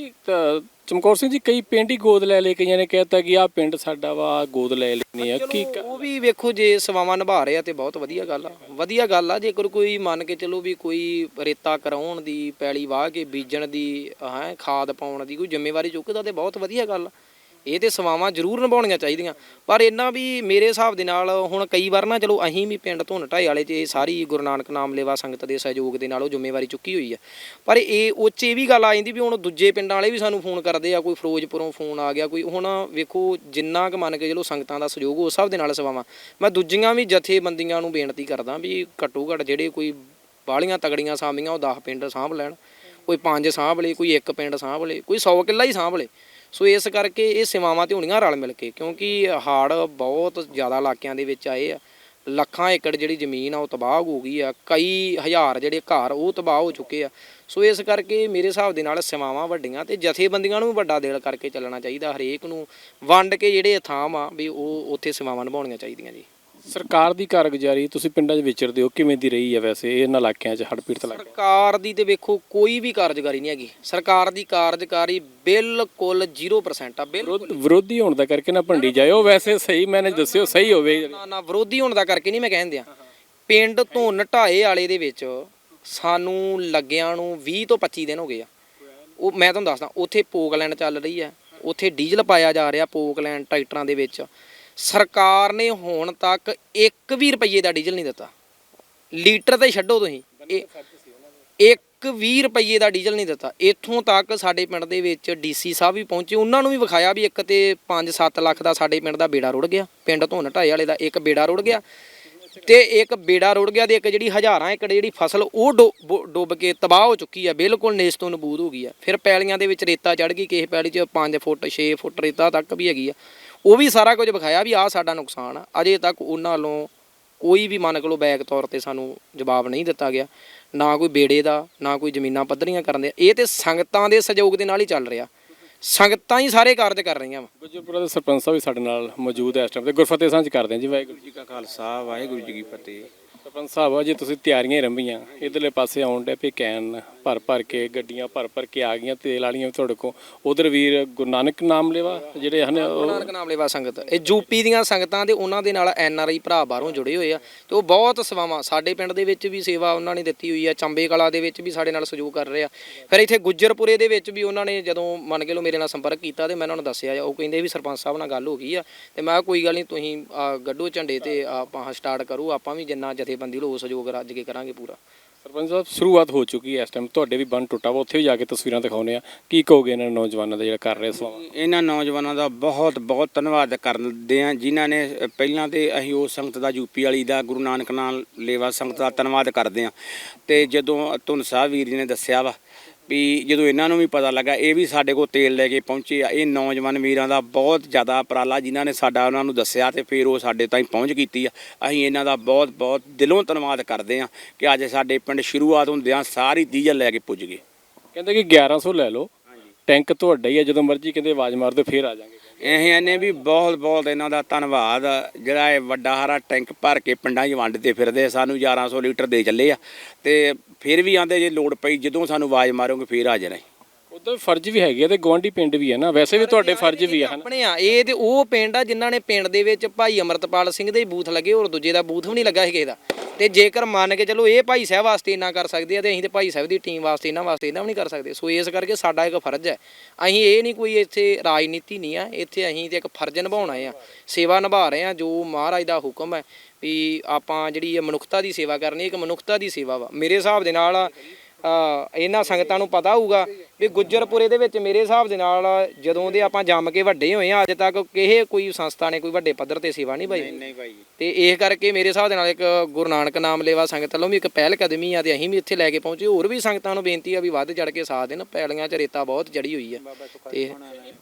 Speaker 4: ਚਮਕੌਰ ਸਿੰਘ ਜੀ ਕਈ ਪਿੰਡ ਹੀ ਗੋਦ ਲੈ ਲਏ ਕਈਆਂ ਨੇ ਕਹਿਤਾ ਕਿ ਆਹ ਪਿੰਡ ਸਾਡਾ ਵਾ ਗੋਦ ਲੈ ਲੈਣੀ ਆ। ਕੀ
Speaker 1: ਉਹ ਵੀ ਵੇਖੋ ਜੇ ਸੇਵਾਵਾਂ ਨਿਭਾ ਰਹੇ ਆ ਤੇ ਬਹੁਤ ਵਧੀਆ ਗੱਲ ਆ। ਵਧੀਆ ਗੱਲ ਆ ਜੇਕਰ ਕੋਈ ਮੰਨ ਕੇ ਚਲੋ ਵੀ ਕੋਈ ਰੇਤਾ ਕਰਾਉਣ ਦੀ ਪੈਲੀ ਵਾਹ ਕੇ ਬੀਜਣ ਦੀ ਹੈ ਖਾਦ ਪਾਉਣ ਦੀ ਕੋਈ ਜ਼ਿੰਮੇਵਾਰੀ ਚੁੱਕਦਾ ਤੇ ਬਹੁਤ ਵਧੀਆ ਗੱਲ ਆ। ਇਹ ਤੇ ਸੇਵਾਵਾਂ ਜ਼ਰੂਰ ਨਿਭਾਉਣੀਆਂ ਚਾਹੀਦੀਆਂ। ਪਰ ਇਹਨਾਂ ਵੀ ਮੇਰੇ ਹਿਸਾਬ ਦੇ ਨਾਲ ਹੁਣ ਕਈ ਵਾਰ ਨਾ ਚਲੋ ਅਸੀਂ ਵੀ ਪਿੰਡ ਧੁੰਨ ਢਾਈ ਵਾਲੇ 'ਚ ਇਹ ਸਾਰੀ ਗੁਰੂ ਨਾਨਕ ਨਾਮ ਲੇਵਾ ਸੰਗਤ ਦੇ ਸਹਿਯੋਗ ਦੇ ਨਾਲ ਉਹ ਜ਼ਿੰਮੇਵਾਰੀ ਚੁੱਕੀ ਹੋਈ ਆ। ਪਰ ਇਹ ਉਹ 'ਚ ਇਹ ਵੀ ਗੱਲ ਆ ਜਾਂਦੀ ਵੀ ਹੁਣ ਦੂਜੇ ਪਿੰਡਾਂ ਵਾਲੇ ਵੀ ਸਾਨੂੰ ਫੋਨ ਕਰਦੇ ਆ, ਕੋਈ ਫਿਰੋਜ਼ਪੁਰੋਂ ਫੋਨ ਆ ਗਿਆ, ਕੋਈ ਹੁਣ ਵੇਖੋ ਜਿੰਨਾ ਕੁ ਮੰਨ ਕੇ ਚਲੋ ਸੰਗਤਾਂ ਦਾ ਸਹਿਯੋਗ ਉਸ ਹਿਸਾਬ ਦੇ ਨਾਲ ਸੇਵਾਵਾਂ ਮੈਂ ਦੂਜੀਆਂ ਵੀ ਜਥੇਬੰਦੀਆਂ ਨੂੰ ਬੇਨਤੀ ਕਰਦਾ ਵੀ ਘੱਟੋ ਘੱਟ ਜਿਹੜੇ ਕੋਈ ਬਾਹਲੀਆਂ ਤਗੜੀਆਂ ਸਾਂਭੀਆਂ ਉਹ 10 ਪਿੰਡ ਸਾਂਭ ਲੈਣ, ਕੋਈ ਪੰਜ ਸਾਂਭ ਲਏ, ਕੋਈ ਇੱਕ ਪਿੰਡ ਸਾਂਭ ਲਏ, ਕੋਈ 100 ਕਿੱਲਾ ਹੀ ਸਾਂਭ ਲਏ। ਸੋ ਇਸ ਕਰਕੇ ਇਹ ਸੇਵਾਵਾਂ ਤੇ ਹੋਣੀਆਂ ਰਲ ਮਿਲ ਕੇ, ਕਿਉਂਕਿ ਹਾੜ ਬਹੁਤ ਜ਼ਿਆਦਾ ਇਲਾਕਿਆਂ ਦੇ ਵਿੱਚ ਆਏ ਆ। ਲੱਖਾਂ ਏਕੜ ਜਿਹੜੀ ਜ਼ਮੀਨ ਆ, ਉਹ ਤਬਾਹ ਹੋ ਗਈ ਆ। ਕਈ ਹਜ਼ਾਰ ਜਿਹੜੇ ਘਰ, ਉਹ ਤਬਾਹ ਹੋ ਚੁੱਕੇ ਆ। ਸੋ ਇਸ ਕਰਕੇ ਮੇਰੇ ਹਿਸਾਬ ਦੇ ਨਾਲ ਸੇਵਾਵਾਂ ਵੱਡੀਆਂ ਤੇ ਜਥੇਬੰਦੀਆਂ ਨੂੰ ਵੱਡਾ ਦਿਲ ਕਰਕੇ ਚੱਲਣਾ ਚਾਹੀਦਾ, ਹਰੇਕ ਨੂੰ ਵੰਡ ਕੇ ਜਿਹੜੇ ਥਾਂ ਆ ਵੀ ਉਹ ਉੱਥੇ ਸੇਵਾਵਾਂ ਨਿਭਾਉਣੀਆਂ ਚਾਹੀਦੀਆਂ ਜੀ।
Speaker 4: ਸਰਕਾਰ ਦੀ ਕਾਰਗੁਜ਼ਾਰੀ ਤੁਸੀਂ ਪਿੰਡਾਂ 'ਚ ਵਿਚਰਦੇ ਹੋ ਕਿਵੇਂ ਦੀ ਰਹੀ ਹੈ ਵੈਸੇ? ਇਹਨਾਂ ਇਲਾਕਿਆਂ 'ਚ ਹੜ੍ਹ ਪੀੜਤ ਇਲਾਕੇ
Speaker 1: ਸਰਕਾਰ ਦੀ ਤੇ ਵੇਖੋ ਕੋਈ ਵੀ ਕਾਰਜਕਾਰੀ ਨਹੀਂ ਹੈਗੀ। ਸਰਕਾਰ ਦੀ ਕਾਰਜਕਾਰੀ ਬਿਲਕੁਲ 0% ਆ ਬਿਲਕੁਲ।
Speaker 4: ਵਿਰੋਧ- ਹੋਣ ਦਾ ਕਰਕੇ ਨਾ ਭੰਡੀ ਜਾਇਓ ਵੈਸੇ ਸਹੀ ਮੈਨੇ ਦੱਸਿਓ ਸਹੀ ਹੋਵੇ।
Speaker 1: ਨਾ ਨਾ ਵਿਰੋਧੀ ਹੋਣ ਦਾ ਕਰਕੇ ਨਹੀਂ ਮੈਂ ਕਹਿੰਦਿਆ ਪਿੰਡ ਧੁੰਨ ਢਾਏ ਵਾਲੇ ਦੇ ਵਿੱਚ ਸਾਨੂੰ ਲੱਗਿਆਂ ਨੂੰ 20 ਤੋਂ 25 ਦਿਨ ਹੋ ਗਏ ਆ। ਉਹ ਮੈਂ ਤੁਹਾਨੂੰ ਦੱਸਦਾ ਉੱਥੇ ਪੋਕਲੈਂਡ ਚੱਲ ਰਹੀ ਹੈ। ਉੱਥੇ ਡੀਜ਼ਲ ਪਾਇਆ ਜਾ ਰਿਹਾ ਪੋਕਲੈਂਡ ਟਰੈਕਟਰਾਂ ਦੇ ਵਿੱਚ। ਸਰਕਾਰ ਨੇ ਹੁਣ ਤੱਕ 1 ਵੀ ਰੁਪਏ ਦਾ ਡੀਜ਼ਲ ਨਹੀਂ ਦਿੱਤਾ। ਲੀਟਰ ਤੇ ਛੱਡੋ ਤੁਸੀਂ। ਇਹ- ਇੱਕ 20 ਰੁਪਏ ਦਾ ਡੀਜ਼ਲ ਨਹੀਂ ਦਿੱਤਾ। ਇੱਥੋਂ ਤੱਕ ਸਾਡੇ ਪਿੰਡ ਦੇ ਵਿੱਚ ਡੀਸੀ ਸਾਹਿਬ ਵੀ ਪਹੁੰਚੇ। ਉਹਨਾਂ ਨੂੰ ਵੀ ਵਿਖਾਇਆ ਵੀ ਇੱਕ ਤੇ 5-7 ਲੱਖ ਦਾ ਸਾਡੇ ਪਿੰਡ ਦਾ ਬੇੜਾ ਰੁੜ ਗਿਆ। ਪਿੰਡ ਧੁੰਨ ਢਾਏ ਵਾਲੇ ਦਾ ਇੱਕ ਬੇੜਾ ਰੁੜ ਗਿਆ। ਤੇ ਇੱਕ ਬੇੜਾ ਰੁੜ ਗਿਆ ਤੇ ਇੱਕ ਜਿਹੜੀ ਹਜ਼ਾਰਾਂ ਏਕੜ ਜਿਹੜੀ ਫਸਲ ਉਹ ਡੁੱਬ ਕੇ ਤਬਾਹ ਹੋ ਚੁੱਕੀ ਆ। ਬਿਲਕੁਲ ਨੇਸ ਤੋਂ ਨਬੂਦ ਹੋ ਗਈ ਆ। ਫਿਰ ਪੈਲੀਆਂ ਦੇ ਵਿੱਚ ਰੇਤਾ ਚੜ ਗਈ। ਕਿਸੇ ਪੈਲੀ 'ਚ 5 ਫੁੱਟ 6 ਫੁੱਟ ਰੇਤਾ ਤੱਕ ਵੀ ਹੈਗੀ ਆ। ਉਹ ਵੀ ਸਾਰਾ ਕੁਝ ਵਿਖਾਇਆ ਵੀ ਆਹ ਸਾਡਾ ਨੁਕਸਾਨ ਆ। ਅਜੇ ਤੱਕ ਉਹਨਾਂ ਵੱਲੋਂ ਕੋਈ ਵੀ ਮੰਨ ਕੇ ਲਓ ਬੈਕ ਤੌਰ ਤੇ ਸਾਨੂੰ ਜਵਾਬ ਨਹੀਂ ਦਿੱਤਾ ਗਿਆ। ਨਾ ਕੋਈ ਬੇੜੇ ਦਾ, ਨਾ ਕੋਈ ਜ਼ਮੀਨਾਂ ਪੱਧਰੀਆਂ ਕਰਨ ਦੇ। ਇਹ ਤੇ ਸੰਗਤਾਂ ਦੇ ਸਹਿਯੋਗ ਦੇ ਨਾਲ ਹੀ ਚੱਲ ਰਿਹਾ। ਸੰਗਤਾਂ ਹੀ ਸਾਰੇ ਕਾਰਜ ਕਰ ਰਹੀਆਂ ਵਾ।
Speaker 4: ਗੁਜਰਪੁਰਾ ਦੇ ਸਰਪੰਚ ਸਾਹਿਬ ਵੀ ਸਾਡੇ ਨਾਲ ਮੌਜੂਦ ਹੈ ਇਸ ਟਾਈਮ ਤੇ। ਗੁਰਫਤਿਹ ਸਾਂਝ ਕਰਦੇ ਹਾਂ ਜੀ। ਵਾਹਿਗੁਰੂ ਜੀ
Speaker 2: ਕਾ ਖਾਲਸਾ, ਵਾਹਿਗੁਰੂ ਜੀ ਕੀ ਫਤਿਹ।
Speaker 4: ਸਰਪੰਚ ਸਾਹਿਬ ਜੀ ਤੁਸੀਂ ਤਿਆਰੀਆਂ ਹੀ ਰੰਭੀਆਂ। ਇਧਰਲੇ ਪਾਸੇ ਆਉਣ ਡੇ ਪਏ ਕੈਨ ਭਰ ਭਰ ਕੇ ਗੱਡੀਆਂ ਭਰ ਭਰ ਕੇ ਆ ਗਈਆਂ ਤੇਲ ਵਾਲੀਆਂ ਵੀ ਤੁਹਾਡੇ ਕੋਲ। ਉਧਰ ਵੀਰ ਗੁਰੂ ਨਾਨਕ ਨਾਮ ਲੈਵਾ ਜਿਹੜੇ ਹਨ ਉਹ
Speaker 1: ਨਾਨਕ ਨਾਮ ਲੇਵਾ ਸੰਗਤ। ਇਹ ਯੂਪੀ ਦੀਆਂ ਸੰਗਤਾਂ ਤੇ ਉਹਨਾਂ ਦੇ ਨਾਲ ਐਨ ਆਰ ਆਈ ਭਰਾ ਬਾਹਰੋਂ ਜੁੜੇ ਹੋਏ ਆ ਤੇ ਉਹ ਬਹੁਤ ਸੇਵਾਵਾਂ ਸਾਡੇ ਪਿੰਡ ਦੇ ਵਿੱਚ ਵੀ ਸੇਵਾ ਉਹਨਾਂ ਨੇ ਦਿੱਤੀ ਹੋਈ ਆ ਚੰਬੇ ਕਲਾ ਦੇ ਵਿੱਚ ਵੀ ਸਾਡੇ ਨਾਲ ਸਹਿਯੋਗ ਕਰ ਰਹੇ ਆ। ਫਿਰ ਇੱਥੇ ਗੁੱਜਰਪੁਰੇ ਦੇ ਵਿੱਚ ਵੀ ਉਹਨਾਂ ਨੇ ਜਦੋਂ ਮੰਨ ਕੇ ਲਓ ਮੇਰੇ ਨਾਲ ਸੰਪਰਕ ਕੀਤਾ ਤੇ ਮੈਂ ਉਹਨਾਂ ਨੂੰ ਦੱਸਿਆ ਉਹ ਕਹਿੰਦੇ ਵੀ ਸਰਪੰਚ ਸਾਹਿਬ ਨਾਲ ਗੱਲ ਹੋ ਗਈ ਆ। ਤੇ ਮੈਂ ਕਿਹਾ ਕੋਈ ਗੱਲ ਨਹੀਂ ਤੁਸੀਂ ਆਹ, ਗੱਡੋ ਝੰਡੇ ਤੇ ਆਪਾਂ ਸਟਾਰਟ ਕਰੋ ਆਪਾਂ ਵੀ ਜਿੰਨਾ ਜਥੇਬੰਦੀ ਲੋ ਸਹਿਯੋਗ ਰੱਜ ਕੇ ਕਰਾਂਗੇ ਪੂਰਾ।
Speaker 4: ਸਰਪੰਚ ਸਾਹਿਬ ਸ਼ੁਰੂਆਤ ਹੋ ਚੁੱਕੀ ਹੈ ਇਸ ਟਾਈਮ ਤੁਹਾਡੇ ਵੀ ਬੰਨ ਟੁੱਟਾ ਵਾ ਉੱਥੇ ਵੀ ਜਾ ਕੇ ਤਸਵੀਰਾਂ ਦਿਖਾਉਨੇ ਆ ਕੀ ਕਹੋਗੇ ਇਹਨਾਂ ਨੌਜਵਾਨਾਂ ਦਾ ਜਿਹੜਾ ਕਰ ਰਹੇ ਸਵਾਲ?
Speaker 2: ਇਹਨਾਂ ਨੌਜਵਾਨਾਂ ਦਾ ਬਹੁਤ ਬਹੁਤ ਧੰਨਵਾਦ ਕਰਦੇ ਹਾਂ ਜਿਨ੍ਹਾਂ ਨੇ ਪਹਿਲਾਂ ਤੇ ਅਸੀਂ ਉਸ ਸੰਗਤ ਦਾ ਯੂਪੀ ਵਾਲੀ ਦਾ ਗੁਰੂ ਨਾਨਕ ਨਾਲ ਲੇਵਾ ਸੰਗਤ ਦਾ ਧੰਨਵਾਦ ਕਰਦੇ ਹਾਂ। ਤੇ ਜਦੋਂ ਧੁਨ ਸਾਹਿਬ ਵੀਰ ਜੀ ਨੇ ਦੱਸਿਆ ਵਾ ਵੀ ਜਦੋਂ ਇਹਨਾਂ ਨੂੰ ਵੀ ਪਤਾ ਲੱਗਾ ਇਹ ਵੀ ਸਾਡੇ ਕੋਲ ਤੇਲ ਲੈ ਕੇ ਪਹੁੰਚੇ ਆ। ਇਹ ਨੌਜਵਾਨ ਵੀਰਾਂ ਦਾ ਬਹੁਤ ਜ਼ਿਆਦਾ ਉਪਰਾਲਾ ਜਿਨ੍ਹਾਂ ਨੇ ਸਾਡਾ ਉਹਨਾਂ ਨੂੰ ਦੱਸਿਆ ਤੇ ਫਿਰ ਉਹ ਸਾਡੇ ਤਾਈਂ ਪਹੁੰਚ ਕੀਤੀ ਆ। ਅਸੀਂ ਇਹਨਾਂ ਦਾ ਬਹੁਤ ਬਹੁਤ ਦਿਲੋਂ ਧੰਨਵਾਦ ਕਰਦੇ ਹਾਂ ਕਿ ਅੱਜ ਸਾਡੇ ਪਿੰਡ ਸ਼ੁਰੂਆਤ ਹੁੰਦਿਆਂ ਸਾਰੀ ਡੀਜ਼ਲ ਲੈ ਕੇ ਪੁੱਜ ਗਏ।
Speaker 4: ਕਹਿੰਦੇ ਕਿ 1100 ਲੈ ਲਓ। ਟੈਂਕ ਤੁਹਾਡਾ ਹੀ ਹੈ ਜਦੋਂ ਮਰਜ਼ੀ ਕਹਿੰਦੇ ਆਵਾਜ਼ ਮਾਰ ਦਿਓ ਫੇਰ ਆ ਜਾਾਂਗੇ।
Speaker 2: ਇਹ ਇਹਨੇ ਵੀ ਬਹੁਤ ਬਹੁਤ ਇਹਨਾਂ ਦਾ ਧੰਨਵਾਦ। ਜਿਹੜਾ ਇਹ ਵੱਡਾ ਹਾਰਾ ਟੈਂਕ ਭਰ ਕੇ ਪਿੰਡਾਂ 'ਚ ਵੰਡਦੇ ਫਿਰਦੇ ਸਾਨੂੰ 1100 ਲੀਟਰ ਦੇ ਚੱਲੇ ਆ। ਤੇ ਫਿਰ ਵੀ ਆਂਦੇ ਜੇ ਲੋੜ ਪਈ, ਜਦੋਂ ਸਾਨੂੰ ਆਵਾਜ਼ ਮਾਰੋਗੇ, ਫਿਰ ਆ ਜਾਣਾ
Speaker 4: ਉਦੋਂ ਫਰਜ਼ ਵੀ ਹੈਗੇ ਆ ਤੇ ਗਵਾਂਢੀ ਪਿੰਡ ਵੀ ਹੈ ਨਾ ਵੈਸੇ ਵੀ ਤੁਹਾਡੇ ਫਰਜ਼ ਵੀ ਹਨ?
Speaker 1: ਆਪਣੇ ਆ ਇਹ ਤੇ ਉਹ ਪਿੰਡ ਆ ਜਿਨ੍ਹਾਂ ਨੇ ਪਿੰਡ ਦੇ ਵਿੱਚ ਭਾਈ ਅਮਰਤਪਾਲ ਸਿੰਘ ਦੇ ਹੀ ਬੂਥ ਲੱਗੇ ਹੋਰ ਦੂਜੇ ਦਾ ਬੂਥ ਵੀ ਨਹੀਂ ਲੱਗਾ ਸੀ ਕਿਸੇ ਦਾ। ਤੇ ਜੇਕਰ ਮੰਨ ਕੇ ਚਲੋ ਇਹ ਭਾਈ ਸਾਹਿਬ ਵਾਸਤੇ ਇੰਨਾ ਕਰ ਸਕਦੇ ਆ ਤੇ ਅਸੀਂ ਤੇ ਭਾਈ ਸਾਹਿਬ ਦੀ ਟੀਮ ਵਾਸਤੇ ਇਹਨਾਂ ਵਾਸਤੇ ਇਹਨਾਂ ਵੀ ਨਹੀਂ ਕਰ ਸਕਦੇ। ਸੋ ਇਸ ਕਰਕੇ ਸਾਡਾ ਇੱਕ ਫਰਜ਼ ਹੈ ਅਸੀਂ ਇਹ ਨਹੀਂ ਕੋਈ ਇੱਥੇ ਰਾਜਨੀਤੀ ਨਹੀਂ ਆ ਇੱਥੇ ਅਸੀਂ ਤੇ ਇੱਕ ਫਰਜ਼ ਨਿਭਾਉਣਾ ਆ। ਸੇਵਾ ਨਿਭਾ ਰਹੇ ਆ ਜੋ ਮਹਾਰਾਜ ਦਾ ਹੁਕਮ ਹੈ ਵੀ ਆਪਾਂ ਜਿਹੜੀ ਇਹ ਮਨੁੱਖਤਾ ਦੀ ਸੇਵਾ ਕਰਨੀ ਇੱਕ ਮਨੁੱਖਤਾ ਦੀ ਸੇਵਾ ਵਾ। ਮੇਰੇ ਹਿਸਾਬ ਦੇ ਨਾਲ ਇਹਨਾਂ ਸੰਗਤਾਂ ਨੂੰ ਪਤਾ ਹੋਊਗਾ ਵੀ ਗੁੱਜਰਪੁਰੇ ਦੇ ਵਿੱਚ ਮੇਰੇ ਹਿਸਾਬ ਦੇ ਨਾਲ ਜਦੋਂ ਦੇ ਆਪਾਂ ਜੰਮ ਕੇ ਵੱਡੇ ਹੋਏ ਆ ਅੱਜ ਤੱਕ ਕਿਸੇ ਕੋਈ ਸੰਸਥਾ ਨੇ ਕੋਈ ਵੱਡੇ ਪੱਧਰ ਤੇ ਸੇਵਾ ਨਹੀਂ ਪਾਈ।
Speaker 2: ਨਹੀਂ ਭਾਈ।
Speaker 1: ਤੇ ਇਹ ਕਰਕੇ ਮੇਰੇ ਹਿਸਾਬ ਦੇ ਨਾਲ ਇੱਕ ਗੁਰੂ ਨਾਨਕ ਨਾਮ ਲੇਵਾ ਸੰਗਤ ਵੱਲੋਂ ਵੀ ਇੱਕ ਪਹਿਲ ਕਦਮੀ ਆ ਤੇ ਅਸੀਂ ਵੀ ਇੱਥੇ ਲੈ ਕੇ ਪਹੁੰਚੇ। ਹੋਰ ਵੀ ਸੰਗਤਾਂ ਨੂੰ ਬੇਨਤੀ ਆ ਵੀ ਵੱਧ ਚੜ ਕੇ ਸਾਥ ਦੇਣ ਪੈਲੀਆਂ 'ਚ ਰੇਤਾ ਬਹੁਤ ਚੜੀ ਹੋਈ ਆ। ਤੇ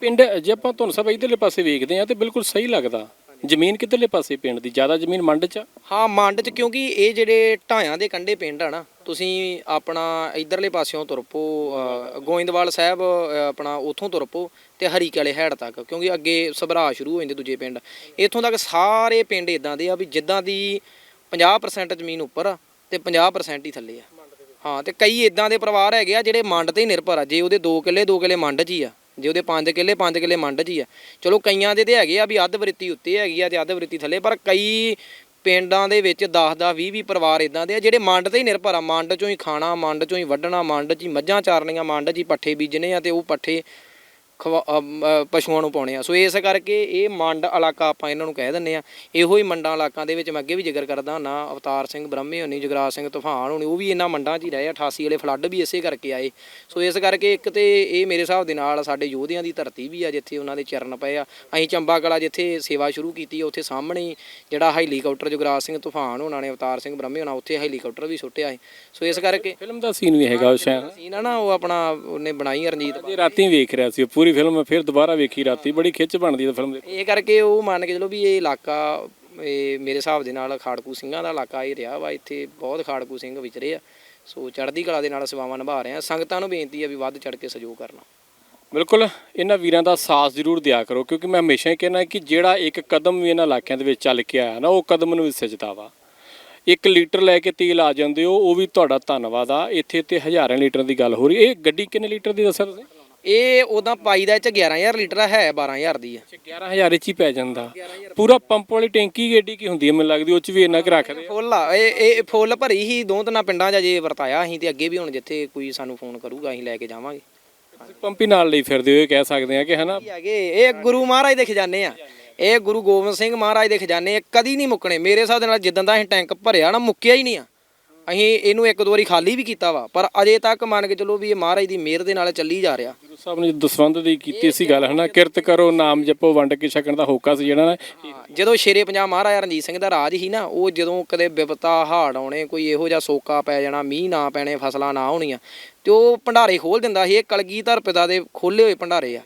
Speaker 4: ਪਿੰਡ ਜੇ ਆਪਾਂ ਤੁਹਾਨੂੰ ਸਭ ਇਧਰਲੇ ਪਾਸੇ ਵੇਖਦੇ ਆ ਤੇ ਬਿਲਕੁਲ ਸਹੀ ਲੱਗਦਾ। ਜ਼ਮੀਨ ਕਿੱਧਰਲੇ ਪਾਸੇ ਪਿੰਡ ਦੀ? ਜ਼ਿਆਦਾ ਜ਼ਮੀਨ ਮੰਡ 'ਚ ਆ?
Speaker 1: ਹਾਂ ਮੰਡ 'ਚ ਕਿਉਂਕਿ ਇਹ ਜਿਹੜੇ ਢਾਇਆਂ ਦੇ ਕੰਢੇ ਪਿੰਡ ਆ ਨਾ ਤੁਸੀਂ ਆਪਣਾ ਇਧਰਲੇ ਪਾਸਿਓਂ ਤੁਰਪੋ ਅ, ਗੋਇੰਦਵਾਲ ਸਾਹਿਬ ਅ, ਆਪਣਾ ਉਥੋਂ ਤੁਰ ਪੋ ਤੇ ਹਰੀਕੇ ਵਾਲੇ ਹੈੜ ਤੱਕ ਕਿਉਂਕਿ ਅੱਗੇ ਸਭਰਾ ਸ਼ੁਰੂ ਹੋ ਜਾਂਦੇ ਦੂਜੇ ਪਿੰਡ। ਇੱਥੋਂ ਤੱਕ ਸਾਰੇ ਪਿੰਡ ਇਦਾਂ ਦੇ ਆ ਵੀ ਜਿੱਦਾਂ ਦੀ 50% ਜ਼ਮੀਨ ਉੱਪਰ ਆ ਤੇ 50% ਹੀ ਥੱਲੇ ਆ। ਹਾਂ ਤੇ ਕਈ ਇਦਾਂ ਦੇ ਪਰਿਵਾਰ ਹੈਗੇ ਆ ਜਿਹੜੇ ਮੰਡ ਤੇ ਹੀ ਨਿਰਭਰ ਆ ਜੇ ਉਹਦੇ 2 ਕਿੱਲੇ 2 ਕਿੱਲੇ ਮੰਡ 'ਚ ਹੀ ਆ। ਜੇ ਉਹਦੇ 5 ਕਿੱਲੇ 5 ਕਿੱਲੇ ਮੰਡ 'ਚ ਹੀ ਆ। ਚਲੋ ਕਈਆਂ ਦੇ ਤੇ ਹੈਗੇ ਆ ਵੀ ਅੱਧ ਵਰਿੱਤੀ ਉੱਤੇ ਹੈਗੀ ਆ ਤੇ ਅੱਧ ਵਰਿੱਤੀ ਥੱਲੇ, ਪਰ ਕਈ ਪਿੰਡਾਂ ਦੇ ਵਿੱਚ 10 10 20 20 ਪਰਿਵਾਰ ਇਦਾਂ ਦੇ ਆ ਜਿਹੜੇ ਮੰਡ ਤੇ ਹੀ ਨਿਰਭਰ ਆ। ਮੰਡ ਚੋਂ ਹੀ ਖਾਣਾ, ਮੰਡ ਚੋਂ ਹੀ ਵੱਢਣਾ, ਮੰਡ 'ਚ ਹੀ ਮੱਝਾਂ ਚਾਰਨੀਆਂ, ਮੰਡ 'ਚ ਹੀ ਪੱਠੇ ਬੀਜਣੇ ਆ ਤੇ ਉਹ ਪੱਠੇ ਪਸ਼ੂਆਂ ਨੂੰ ਪਾਉਣੇ ਆ। ਸੋ ਇਸ ਕਰਕੇ ਇਹ ਮੰਡ ਇਲਾਕਾ ਆਪਾਂ ਇਹਨਾਂ ਨੂੰ ਕਹਿ ਦਿੰਨੇ ਆ। ਇਹੋ ਹੀ ਮੰਡਾਂ ਇਲਾਕਾਂ ਦੇ ਵਿੱਚ ਮੈਂ ਅੱਗੇ ਵੀ ਜ਼ਿਕਰ ਕਰਦਾ ਨਾ ਅਵਤਾਰ ਸਿੰਘ ਬ੍ਰਹਮੇ ਹੋਣੀ ਜਗਰਾਜ ਸਿੰਘ ਤੂਫਾਨ ਹੋਣੀ ਉਹ ਵੀ ਇਹਨਾਂ ਮੰਡਾਂ 'ਚ ਹੀ ਰਹੇ 88 ਵਾਲੇ ਫਲੱਡ ਵੀ ਇਸੇ ਕਰਕੇ ਆਏ। ਸੋ ਇਸ ਕਰਕੇ ਇੱਕ ਤੇ ਇਹ ਮੇਰੇ ਹਿਸਾਬ ਦੇ ਨਾਲ ਸਾਡੇ ਯੋਧਿਆਂ ਦੀ ਧਰਤੀ ਵੀ ਆ ਜਿੱਥੇ ਉਹਨਾਂ ਦੇ ਚਰਨ ਪਏ ਆ। ਅਸੀਂ ਚੰਬਾ ਕਲਾ ਜਿੱਥੇ ਸੇਵਾ ਸ਼ੁਰੂ ਕੀਤੀ ਉੱਥੇ ਸਾਹਮਣੇ ਜਿਹੜਾ ਹੈਲੀਕਾਪਟਰ ਜਗਰਾਜ ਸਿੰਘ ਤੂਫਾਨ ਹੋਣਾ ਨੇ ਅਵਤਾਰ ਸਿੰਘ ਬ੍ਰਹਮੇ ਹੋਣਾ ਉੱਥੇ ਹੈਲੀਕਾਪਟਰ ਵੀ ਸੁੱਟਿਆ ਸੀ। ਸੋ ਇਸ ਕਰਕੇ
Speaker 4: ਫਿਲਮ ਦਾ ਸੀਨ ਵੀ ਹੈਗਾ ਸ਼ਾਇਦ
Speaker 1: ਸੀਨ ਆ ਨਾ ਉਹ ਆਪਣਾ ਉਹਨੇ ਬਣਾਈ ਰਣਜੀਤ
Speaker 4: ਰਾਤੀ ਵੇਖ ਰਿਹਾ ਸੀ ਉਹ ਪੂਰੀ ਫਿਲਮ ਮੈਂ ਫਿਰ ਦੁਬਾਰਾ ਵੇਖੀ ਰਾਤੀ ਬੜੀ ਖਿੱਚ ਬਣਦੀ ਹੈ ਫਿਲਮ ਦੇ
Speaker 1: ਇਹ ਕਰਕੇ ਉਹ ਮੰਨ ਕੇ ਚਲੋ ਵੀ ਇਹ ਇਲਾਕਾ ਇਹ ਮੇਰੇ ਹਿਸਾਬ ਦੇ ਨਾਲ ਖਾੜਕੂ ਸਿੰਘਾਂ ਦਾ ਇਲਾਕਾ ਇਹ ਰਿਹਾ ਵਾ ਇੱਥੇ ਬਹੁਤ ਖਾੜਕੂ ਸਿੰਘ ਵਿਚਰੇ ਆ। ਸੋ ਚੜ੍ਹਦੀ ਕਲਾ ਦੇ ਨਾਲ ਸੇਵਾਵਾਂ ਨਿਭਾ ਰਹੇ ਆ। ਸੰਗਤਾਂ ਨੂੰ ਬੇਨਤੀ ਆ ਵੀ ਵੱਧ ਚੜ ਕੇ ਸਹਿਯੋਗ ਕਰਨਾ।
Speaker 4: ਬਿਲਕੁਲ ਇਹਨਾਂ ਵੀਰਾਂ ਦਾ ਸਾਥ ਜ਼ਰੂਰ ਦਿਆ ਕਰੋ ਕਿਉਂਕਿ ਮੈਂ ਹਮੇਸ਼ਾ ਹੀ ਕਹਿੰਦਾ ਕਿ ਜਿਹੜਾ ਇੱਕ ਕਦਮ ਵੀ ਇਹਨਾਂ ਇਲਾਕਿਆਂ ਦੇ ਵਿੱਚ ਚੱਲ ਕੇ ਆਇਆ ਨਾ ਉਹ ਕਦਮ ਨੂੰ ਵੀ ਸਜਦਾ ਵਾ। ਇੱਕ ਲੀਟਰ ਲੈ ਕੇ ਤੇਲ ਆ ਜਾਂਦੇ ਹੋ ਉਹ ਵੀ ਤੁਹਾਡਾ ਧੰਨਵਾਦ ਆ। ਇੱਥੇ ਤੇ ਹਜ਼ਾਰਾਂ ਲੀਟਰ ਦੀ ਗੱਲ ਹੋ ਰਹੀ ਇਹ ਗੱਡੀ ਕਿੰਨੇ ਲੀਟਰ ਦੀ ਦੱਸਿਆ ਤੁਸੀਂ?
Speaker 1: ਇਹ ਉਦਾਂ ਪਾਈ ਦਾ ਇਹ ਚ 11000 ਲੀਟਰ ਆ, ਹੈ 12000 ਦੀ ਆ
Speaker 4: 11000 ਚ ਹੀ ਪੈ ਜਾਂਦਾ। ਪੂਰਾ ਪੰਪ ਵਾਲੀ ਟੈਂਕੀ ਏਡੀ ਕੀ ਹੁੰਦੀ ਹੈ ਮੈਨੂੰ ਲੱਗਦੀ ਉਹ ਚ ਵੀ ਇੰਨਾ ਕੁ ਰੱਖਦੇ ਆ।
Speaker 1: ਫੁੱਲ ਆ ਇਹ ਇਹ ਫੁੱਲ ਭਰੀ ਹੀ ਦੋ ਤਿੰਨ ਪਿੰਡਾਂ 'ਚ ਅਜੇ ਵਰਤਾਇਆ ਅਸੀਂ ਤੇ ਅੱਗੇ ਵੀ ਹੁਣ ਜਿੱਥੇ ਕੋਈ ਸਾਨੂੰ ਫੋਨ ਕਰੂਗਾ ਅਸੀਂ ਲੈ ਕੇ ਜਾਵਾਂਗੇ।
Speaker 4: ਤੁਸੀਂ ਪੰਪੀ ਨਾਲ ਲਈ ਫਿਰਦੇ ਹੋ ਇਹ ਕਹਿ ਸਕਦੇ ਆ ਕਿ ਹਨਾ?
Speaker 1: ਇਹ ਹੈਗੇ ਇਹ ਗੁਰੂ ਮਹਾਰਾਜ ਦੇ ਖਜ਼ਾਨੇ ਆ। ਇਹ ਗੁਰੂ ਗੋਬਿੰਦ ਸਿੰਘ ਮਹਾਰਾਜ ਦੇ ਖਜ਼ਾਨੇ ਇਹ ਕਦੀ ਨਹੀਂ ਮੁੱਕਣੇ। ਮੇਰੇ ਹਿਸਾਬ ਦੇ ਨਾਲ ਜਿੱਦਾਂ ਦਾ ਅਸੀਂ ਟੈਂਕ ਭਰਿਆ ਨਾ ਮੁੱਕਿਆ ਹੀ ਨਹੀਂ ਆ। ਅਸੀਂ ਇਹਨੂੰ ਇੱਕ ਦੋ ਵਾਰੀ ਖਾਲੀ ਵੀ ਕੀਤਾ ਵਾ ਪਰ ਅਜੇ ਤੱਕ ਮੰਨ ਕੇ ਚਲੋ ਵੀ ਇਹ ਮਹਾਰਾਜ ਦੀ ਮਿਹਰ ਦੇ ਨਾਲ ਚੱਲੀ ਜਾ ਰਿਹਾ।
Speaker 4: ਗੁਰੂ ਸਾਹਿਬ ਨੇ ਦਸਵੰਦ ਦੀ ਕੀਤੀ ਸੀ ਗੱਲ ਹਨਾ? ਕਿਰਤ ਕਰੋ ਨਾਮ ਜਪੋ ਵੰਡ ਕੇ ਛਕਣ ਦਾ ਹੋਕਾ ਸੀ ਜਿਹੜਾ ਨਾ।
Speaker 1: ਹਾਂ, ਜਦੋਂ ਸ਼ੇਰੇ ਪੰਜਾਬ ਮਹਾਰਾਜਾ ਰਣਜੀਤ ਸਿੰਘ ਦਾ ਰਾਜ ਸੀ ਨਾ ਉਹ ਜਦੋਂ ਕਦੇ ਵਿਪਤਾ ਹਾੜ ਆਉਣੇ ਕੋਈ ਇਹੋ ਜਿਹਾ ਸੋਕਾ ਪੈ ਜਾਣਾ ਮੀਂਹ ਨਾ ਪੈਣੇ ਫਸਲਾਂ ਨਾ ਹੋਣੀਆਂ ਤੇ ਉਹ ਭੰਡਾਰੇ ਖੋਲ ਦਿੰਦਾ ਸੀ ਇਹ ਕਲਗੀਧਰ ਪਿਤਾ ਦੇ ਖੋਲੇ ਹੋਏ ਭੰਡਾਰੇ ਆ।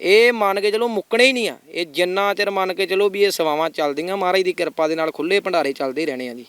Speaker 1: ਇਹ ਮੰਨ ਕੇ ਚਲੋ ਮੁੱਕਣੇ ਹੀ ਨਹੀਂ ਆ ਇਹ ਜਿੰਨਾ ਚਿਰ ਮੰਨ ਕੇ ਚਲੋ ਵੀ ਇਹ ਸੇਵਾਵਾਂ ਚੱਲਦੀਆਂ ਮਹਾਰਾਜ ਦੀ ਕਿਰਪਾ ਦੇ ਨਾਲ ਖੁੱਲੇ ਭੰਡਾਰੇ ਚੱਲਦੇ ਹੀ ਰਹਿਣੇ ਆ ਜੀ।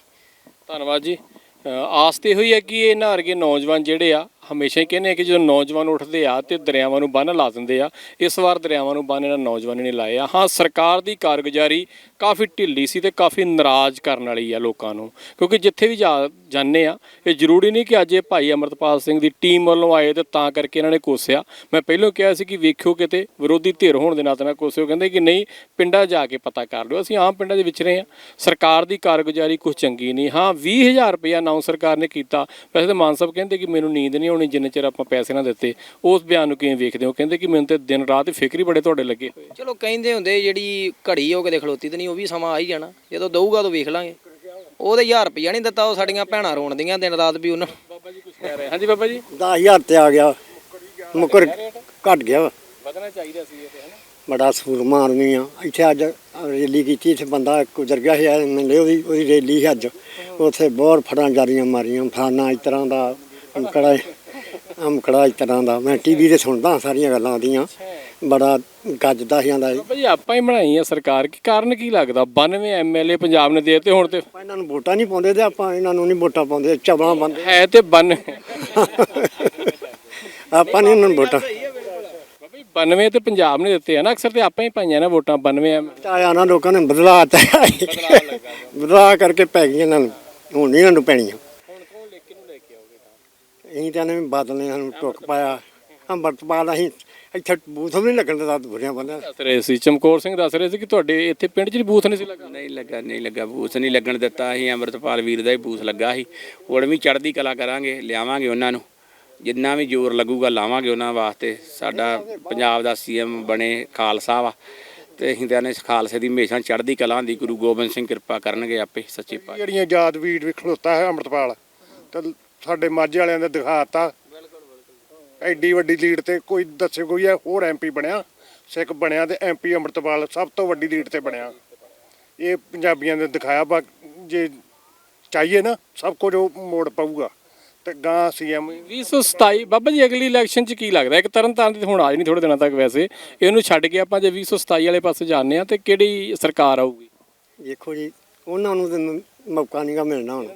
Speaker 4: ਧੰਨਵਾਦ ਜੀ। ਆਸ ਤੇ ਹੋਈ ਹੈ ਕਿ ਇਹਨਾਂ ਵਰਗੇ ਨੌਜਵਾਨ ਜਿਹੜੇ ਆ ਹਮੇਸ਼ਾ ਹੀ ਕਹਿੰਦੇ ਆ ਕਿ ਜਦੋਂ ਨੌਜਵਾਨ ਉੱਠਦੇ ਆ ਤੇ ਦਰਿਆਵਾਂ ਨੂੰ ਬੰਨ ਲਾ ਦਿੰਦੇ ਆ, ਇਸ ਵਾਰ ਦਰਿਆਵਾਂ ਨੂੰ ਬੰਨ ਇਹਨਾਂ ਨੌਜਵਾਨਾਂ ਨੇ ਲਾਏ ਆ। ਹਾਂ, ਸਰਕਾਰ ਦੀ ਕਾਰਗੁਜ਼ਾਰੀ ਕਾਫੀ ਢਿੱਲੀ ਸੀ ਤੇ ਕਾਫੀ ਨਾਰਾਜ਼ ਕਰਨ ਵਾਲੀ ਆ ਲੋਕਾਂ ਨੂੰ, ਕਿਉਂਕਿ ਜਿੱਥੇ ਵੀ ਜਾ ਜਾਂਦੇ ਆ, ਇਹ ਜ਼ਰੂਰੀ ਨਹੀਂ ਕਿ ਅੱਜ ਇਹ ਭਾਈ ਅਮਰਤਪਾਲ ਸਿੰਘ ਦੀ ਟੀਮ ਵੱਲੋਂ ਆਏ ਤੇ ਤਾਂ ਕਰਕੇ ਇਹਨਾਂ ਨੇ ਕੋਸਿਆ। ਮੈਂ ਪਹਿਲਾਂ ਕਿਹਾ ਸੀ ਕਿ ਵੇਖਿਓ ਕਿਤੇ ਵਿਰੋਧੀ ਧਿਰ ਹੋਣ ਦੇ ਨਾਤੇ ਨਾ ਕੋਸਿਓ, ਕਹਿੰਦੇ ਕਿ ਨਹੀਂ, ਪਿੰਡਾਂ ਜਾ ਕੇ ਪਤਾ ਕਰ ਲਿਓ, ਅਸੀਂ ਆਮ ਪਿੰਡਾਂ ਦੇ ਵਿੱਚ ਰਹੇ ਆ। ਸਰਕਾਰ ਦੀ ਕਾਰਗੁਜ਼ਾਰੀ ਕੁਝ ਚੰਗੀ ਨਹੀਂ। ਹਾਂ 20000 ਰੁਪਇਆ ਨਾਉ ਸਰਕਾਰ ਨੇ ਕੀਤਾ। ਵੈਸੇ ਤਾਂ ਮਾਨ ਸਾਹਿਬ ਕਹਿੰਦੇ ਕਿ ਮੈਨੂੰ ਨੀਂਦ ਨਹੀਂ ਆਉਣੀ ਜਿੰਨੇ ਚਿਰ ਆਪਾਂ ਪੈਸੇ ਨਾ ਦਿੱਤੇ ਉਸ ਬਿਆਨ ਨੂੰ ਕਿਵੇਂ ਵੇਖਦੇ ਹੋ? ਕਹਿੰਦੇ ਕਿ ਮੈਨੂੰ ਤੇ ਦਿਨ ਰਾਤ ਹੀ ਫਿਕਰ ਹੀ ਬੜੇ ਤੁਹਾਡੇ ਲੱਗੇ ਹੋਏ
Speaker 1: ਚਲੋ ਕਹਿੰਦੇ ਹੁੰਦੇ ਜਿਹੜੀ ਘੜੀ ਹੋ ਕੇ ਖਲੋਤੀ ਤੇ ਨਹੀਂ ਉਹ ਵੀ ਸਮਾਂ ਆ ਹੀ ਜਾਣਾ। ਜਦੋਂ ਦਊਗਾ ਤਾਂ ਵੇਖ ਲਾਂਗੇ। ਉਹਦੇ 1000 ਰੁਪਈਆ ਨਹੀਂ ਦਿੱਤਾ ਉਹ ਸਾਡੀਆਂ ਭੈਣਾਂ ਰੋਣਦੀਆਂ ਦਿਨ ਰਾਤ ਵੀ ਉਹਨਾਂ
Speaker 4: ਕਹਿ ਰਹੇ ਹਾਂਜੀ ਬਾਬਾ ਜੀ।
Speaker 3: 10000 ਤੇ ਆ ਗਿਆ। ਮੁਕਰ ਘਟ ਗਿਆ। ਵਾ।
Speaker 4: ਵਧਣਾ ਚਾਹੀਦਾ ਸੀ ਇਹ ਤੇ ਹਨਾ?
Speaker 3: ਬੜਾ ਸੂਰਮਾ ਆਦਮੀ ਆ। ਇੱਥੇ ਅੱਜ ਰੈਲੀ ਕੀਤੀ ਇੱਥੇ ਬੰਦਾ ਗੁਜ਼ਰ ਗਿਆ ਸੀ ਐਮਐਲਏ ਉਹਦੀ ਉਹਦੀ ਰੈਲੀ ਸੀ ਅੱਜ। ਉੱਥੇ ਬਹੁਤ ਫੜਾਂ ਜਾਰੀਆਂ ਮਾਰੀਆਂ ਫਾਨਾ ਇਸ ਤਰ੍ਹਾਂ ਦਾ ਅੰਕੜਾ ਅੰਕੜਾ ਇਸ ਤਰ੍ਹਾਂ ਦਾ। ਮੈਂ ਟੀਵੀ ਤੇ ਸੁਣਦਾ ਸਾਰੀਆਂ ਗੱਲਾਂ ਉਹਦੀਆਂ ਬੜਾ ਗੱਜਦਾ ਸੀ ਆਂਦਾ
Speaker 4: ਬਾਬਾ ਜੀ ਆਪਾਂ ਹੀ ਬਣਾਈ ਆ ਸਰਕਾਰ। ਕੀ ਕਾਰਨ ਕੀ ਲੱਗਦਾ? 92 ਐਮਐਲਏ ਪੰਜਾਬ ਨੇ ਦੇਤੇ ਹੁਣ ਤੇ।
Speaker 3: ਇਹਨਾਂ ਨੂੰ ਵੋਟਾਂ ਨਹੀਂ ਪਾਉਂਦੇ ਤੇ ਆਪਾਂ ਇਹਨਾਂ ਨੂੰ ਨਹੀਂ ਵੋਟਾਂ ਪਾਉਂਦੇ। ਚਵਲਾਂ ਬੰਦੇ
Speaker 4: ਹੈ ਤੇ 92
Speaker 3: ਆਪਾਂ ਨਹੀਂ ਇਹਨਾਂ ਨੂੰ ਵੋਟਾਂ।
Speaker 4: ਬਾਬਾ ਜੀ 92 ਤੇ ਪੰਜਾਬ ਨੇ ਦਿੱਤੇ ਆ ਨਾ। ਅਕਸਰ ਤੇ ਆਪਾਂ ਹੀ ਪਾਈਆਂ ਨਾ ਵੋਟਾਂ 92 ਐਮ।
Speaker 3: ਆਇਆ ਨਾ ਲੋਕਾਂ ਨੇ ਬਦਲਾ ਚਾਹਿਆ ਬਦਲਾ ਕਰਕੇ ਪੈ ਗਈਆਂ ਇਹਨਾਂ ਨੂੰ। ਹੁਣ ਨਹੀਂ ਇਹਨਾਂ ਨੂੰ ਪੈਣੀਆਂ
Speaker 4: ਹੁਣ ਕੌਣ ਲੈ ਕੇ ਨੂੰ ਲੈ ਕੇ ਆਓਗੇ
Speaker 3: ਅਸੀਂ ਤਾਂ ਨੇ ਬਾਦਲ ਨੇ ਸਾਨੂੰ ਟੁੱਕ ਪਾਇਆ। ਅੰਮ੍ਰਿਤਪਾਲ ਅਸੀਂ ਇੱਥੇ ਬੂਥ ਵੀ ਨਹੀਂ ਲੱਗਣ ਦਿੰਦਾ ਬੁਰੀਆਂ ਬੰਦਿਆਂ
Speaker 4: ਦੱਸ ਰਹੇ ਸੀ ਚਮਕੌਰ ਸਿੰਘ ਦੱਸ ਰਹੇ ਸੀ ਕਿ ਤੁਹਾਡੇ ਇੱਥੇ ਪਿੰਡ 'ਚ ਵੀ ਬੂਥ ਨਹੀਂ ਸੀ ਲੱਗਾ?
Speaker 2: ਨਹੀਂ ਲੱਗਾ ਨਹੀਂ ਲੱਗਾ ਬੂਥ ਨਹੀਂ ਲੱਗਣ ਦਿੱਤਾ। ਅਸੀਂ ਅੰਮ੍ਰਿਤਪਾਲ ਵੀਰ ਦਾ ਹੀ ਬੂਥ ਲੱਗਾ ਸੀ। ਹੁਣ ਵੀ ਚੜ੍ਹਦੀ ਕਲਾ ਕਰਾਂਗੇ ਲਿਆਵਾਂਗੇ ਉਹਨਾਂ ਨੂੰ। ਜਿੰਨਾ ਵੀ ਜ਼ੋਰ ਲੱਗੂਗਾ ਲਾਵਾਂਗੇ ਉਹਨਾਂ ਵਾਸਤੇ। ਸਾਡਾ ਪੰਜਾਬ ਦਾ ਸੀਐਮ ਬਣੇ ਖਾਲਸਾ ਵਾ। ਤੇ ਅਸੀਂ ਤਾਂ ਨੇ ਖਾਲਸੇ ਦੀ ਹਮੇਸ਼ਾ ਚੜ੍ਹਦੀ ਕਲਾ ਹੁੰਦੀ। ਗੁਰੂ ਗੋਬਿੰਦ ਸਿੰਘ ਕਿਰਪਾ ਕਰਨਗੇ ਆਪੇ ਸੱਚੇ ਪਾਤਸ਼ਾਹ।
Speaker 5: ਜਿਹੜੀਆਂ ਯਾਦ ਵੀਰ ਵੀ ਖਲੋਤਾ ਹੈ ਅੰਮ੍ਰਿਤਪਾਲ ਤੇ ਸਾਡੇ ਮਾਝੇ ਵਾਲਿਆਂ ਨੇ ਦਿਖਾਤਾ। ਐਡੀ ਵੱਡੀ ਲੀਡ ਤੇ ਕੋਈ ਦੱਸੇ ਕੋਈ ਹੈ ਹੋਰ ਐਮਪੀ ਬਣਿਆ। ਸਿੱਖ ਬਣਿਆ ਤੇ ਐਮਪੀ ਅੰਮ੍ਰਿਤਪਾਲ ਸਭ ਤੋਂ ਵੱਡੀ ਲੀਡ ਤੇ ਬਣਿਆ। ਇਹ ਪੰਜਾਬੀਆਂ ਨੇ ਦਿਖਾਇਆ ਬਾ ਜੇ ਚਾਹੀਏ ਨਾ ਸਭ ਕੁਝ ਉਹ ਮੋੜ ਪਾਊਗਾ। ਤੇ ਗਾਂ ਸੀਐਮ
Speaker 4: 2027 ਬਾਬਾ ਜੀ ਅਗਲੀ ਇਲੈਕਸ਼ਨ 'ਚ ਕੀ ਲੱਗਦਾ? ਇੱਕ ਤਰਨ ਤਾਰਨ ਦੀ ਹੁਣ ਆ ਨਹੀਂ ਥੋੜੇ ਦਿਨਾਂ ਤੱਕ ਵੈਸੇ। ਇਹਨੂੰ ਛੱਡ ਕੇ ਆਪਾਂ ਜੇ 2027 ਵਾਲੇ ਪਾਸੇ ਜਾਂਦੇ ਆ ਤੇ ਕਿਹੜੀ ਸਰਕਾਰ ਆਊਗੀ?
Speaker 3: ਦੇਖੋ ਜੀ ਉਹਨਾਂ ਨੂੰ ਮੌਕਾ ਨਹੀਂਗਾ ਮਿਲਣਾ ਹੁਣ।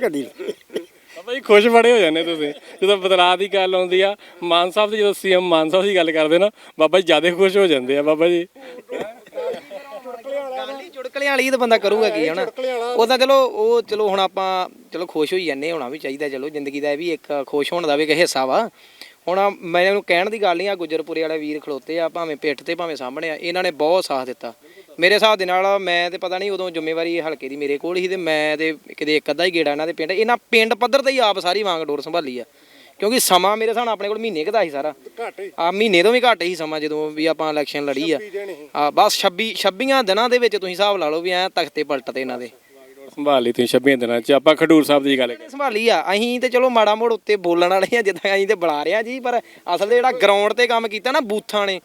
Speaker 3: ਕਦੀ
Speaker 4: ਬਾਬਾ ਜੀ ਖੁਸ਼ ਬੜੇ ਹੋ ਜਾਂਦੇ ਤੁਸੀਂ। ਜਦੋਂ ਬਦਲਾਅ ਦੀ ਗੱਲ ਆਉਂਦੀ ਆ ਮਾਨ ਸਾਹਿਬ ਦੀ ਜਦੋਂ ਸੀਐਮ ਮਾਨ ਸਾਹਿਬ ਦੀ ਗੱਲ ਕਰਦੇ ਨਾ ਬਾਬਾ ਜੀ ਜ਼ਿਆਦਾ ਖੁਸ਼ ਹੋ ਜਾਂਦੇ ਆ ਬਾਬਾ ਜੀ।
Speaker 1: ਚੁੜਕਲਿਆਂ ਵਾਲੀ ਤਾਂ ਬੰਦਾ ਕਰੂਗਾ ਕੀ ਹਨਾ? ਉਹ ਤਾਂ ਚਲੋ ਉਹ ਚਲੋ ਹੁਣ ਆਪਾਂ ਚਲੋ ਖੁਸ਼ ਹੋਈ ਜਾਂਦੇ ਹੋਣਾ ਵੀ ਚਾਹੀਦਾ ਚਲੋ ਜ਼ਿੰਦਗੀ ਦਾ ਇਹ ਵੀ ਇੱਕ ਖੁਸ਼ ਹੋਣ ਦਾ ਵੀ ਇੱਕ ਹਿੱਸਾ ਵਾ। ਹੁਣ ਮੈਂ ਇਹਨੂੰ ਕਹਿਣ ਦੀ ਗੱਲ ਨਹੀਂ ਆ ਗੁਜਰਪੁਰੇ ਵਾਲੇ ਵੀਰ ਖਲੋਤੇ ਆ ਭਾਵੇਂ ਪਿੱਠ ਤੇ ਭਾਵੇਂ ਸਾਹਮਣੇ ਆ ਇਹਨਾਂ ਨੇ ਬਹੁਤ ਸਾਥ ਦਿੱਤਾ। ਮੇਰੇ ਹਿਸਾਬ ਦੇ ਨਾਲ ਮੈਂ ਤੇ ਪਤਾ ਨਹੀਂ ਉਦੋਂ ਜ਼ਿੰਮੇਵਾਰੀ ਹਲਕੇ ਦੀ ਮੇਰੇ ਕੋਲ ਹੀ ਤੇ ਮੈਂ ਤੇ ਕਿਤੇ ਇੱਕ ਅੱਧਾ ਹੀ ਗੇੜਾ ਇਹਨਾਂ ਦੇ ਪਿੰਡ ਇਹਨਾਂ ਪਿੰਡ ਪੱਧਰ ਤੇ ਹੀ ਆਪ ਸਾਰੀ ਵਾਂਗ ਡੋਰ ਸੰਭਾਲੀ ਆ। ਕਿਉਂਕਿ ਸਮਾਂ ਮੇਰੇ ਹਿਸਾਬ ਨਾਲ ਆਪਣੇ ਕੋਲ ਮਹੀਨੇ ਕੁ ਦਾ ਸੀ ਸਾਰਾ।
Speaker 5: ਘੱਟ ਹੀ।
Speaker 1: ਆ ਮਹੀਨੇ ਤੋਂ ਵੀ ਘੱਟ ਹੀ ਸਮਾਂ ਜਦੋਂ ਵੀ ਆਪਾਂ ਇਲੈਕਸ਼ਨ ਲੜੀ ਆ। ਆ ਬਸ 26 26 ਦਿਨਾਂ ਦੇ ਵਿੱਚ ਤੁਸੀਂ ਹਿਸਾਬ ਲਾ ਲਓ ਵੀ ਐ ਤਖਤੇ ਪਲਟਦੇ ਇਹਨਾਂ ਦੇ।
Speaker 4: ਸੰਭਾਲ ਲਈ ਤੁਸੀਂ 26 ਦਿਨਾਂ 'ਚ। ਆਪਾਂ ਖਡੂਰ ਸਾਹਿਬ ਦੀ ਗੱਲ
Speaker 1: ਸੰਭਾਲੀ ਆ। ਅਸੀਂ ਤੇ ਚਲੋ ਮਾੜਾ ਮੋੜ ਉੱਤੇ ਬੋਲਣ ਵਾਲੇ ਆ ਜਿੱਦਾਂ ਅਸੀਂ ਤੇ ਬੁਲਾ ਰਹੇ ਆ ਜੀ ਪਰ ਅਸਲ ਤੇ ਜਿਹੜਾ ਗਰਾਊਂਡ ਤੇ ਕੰਮ ਕੀਤਾ ਨਾ ਬੂਥਾਂ ਨੇ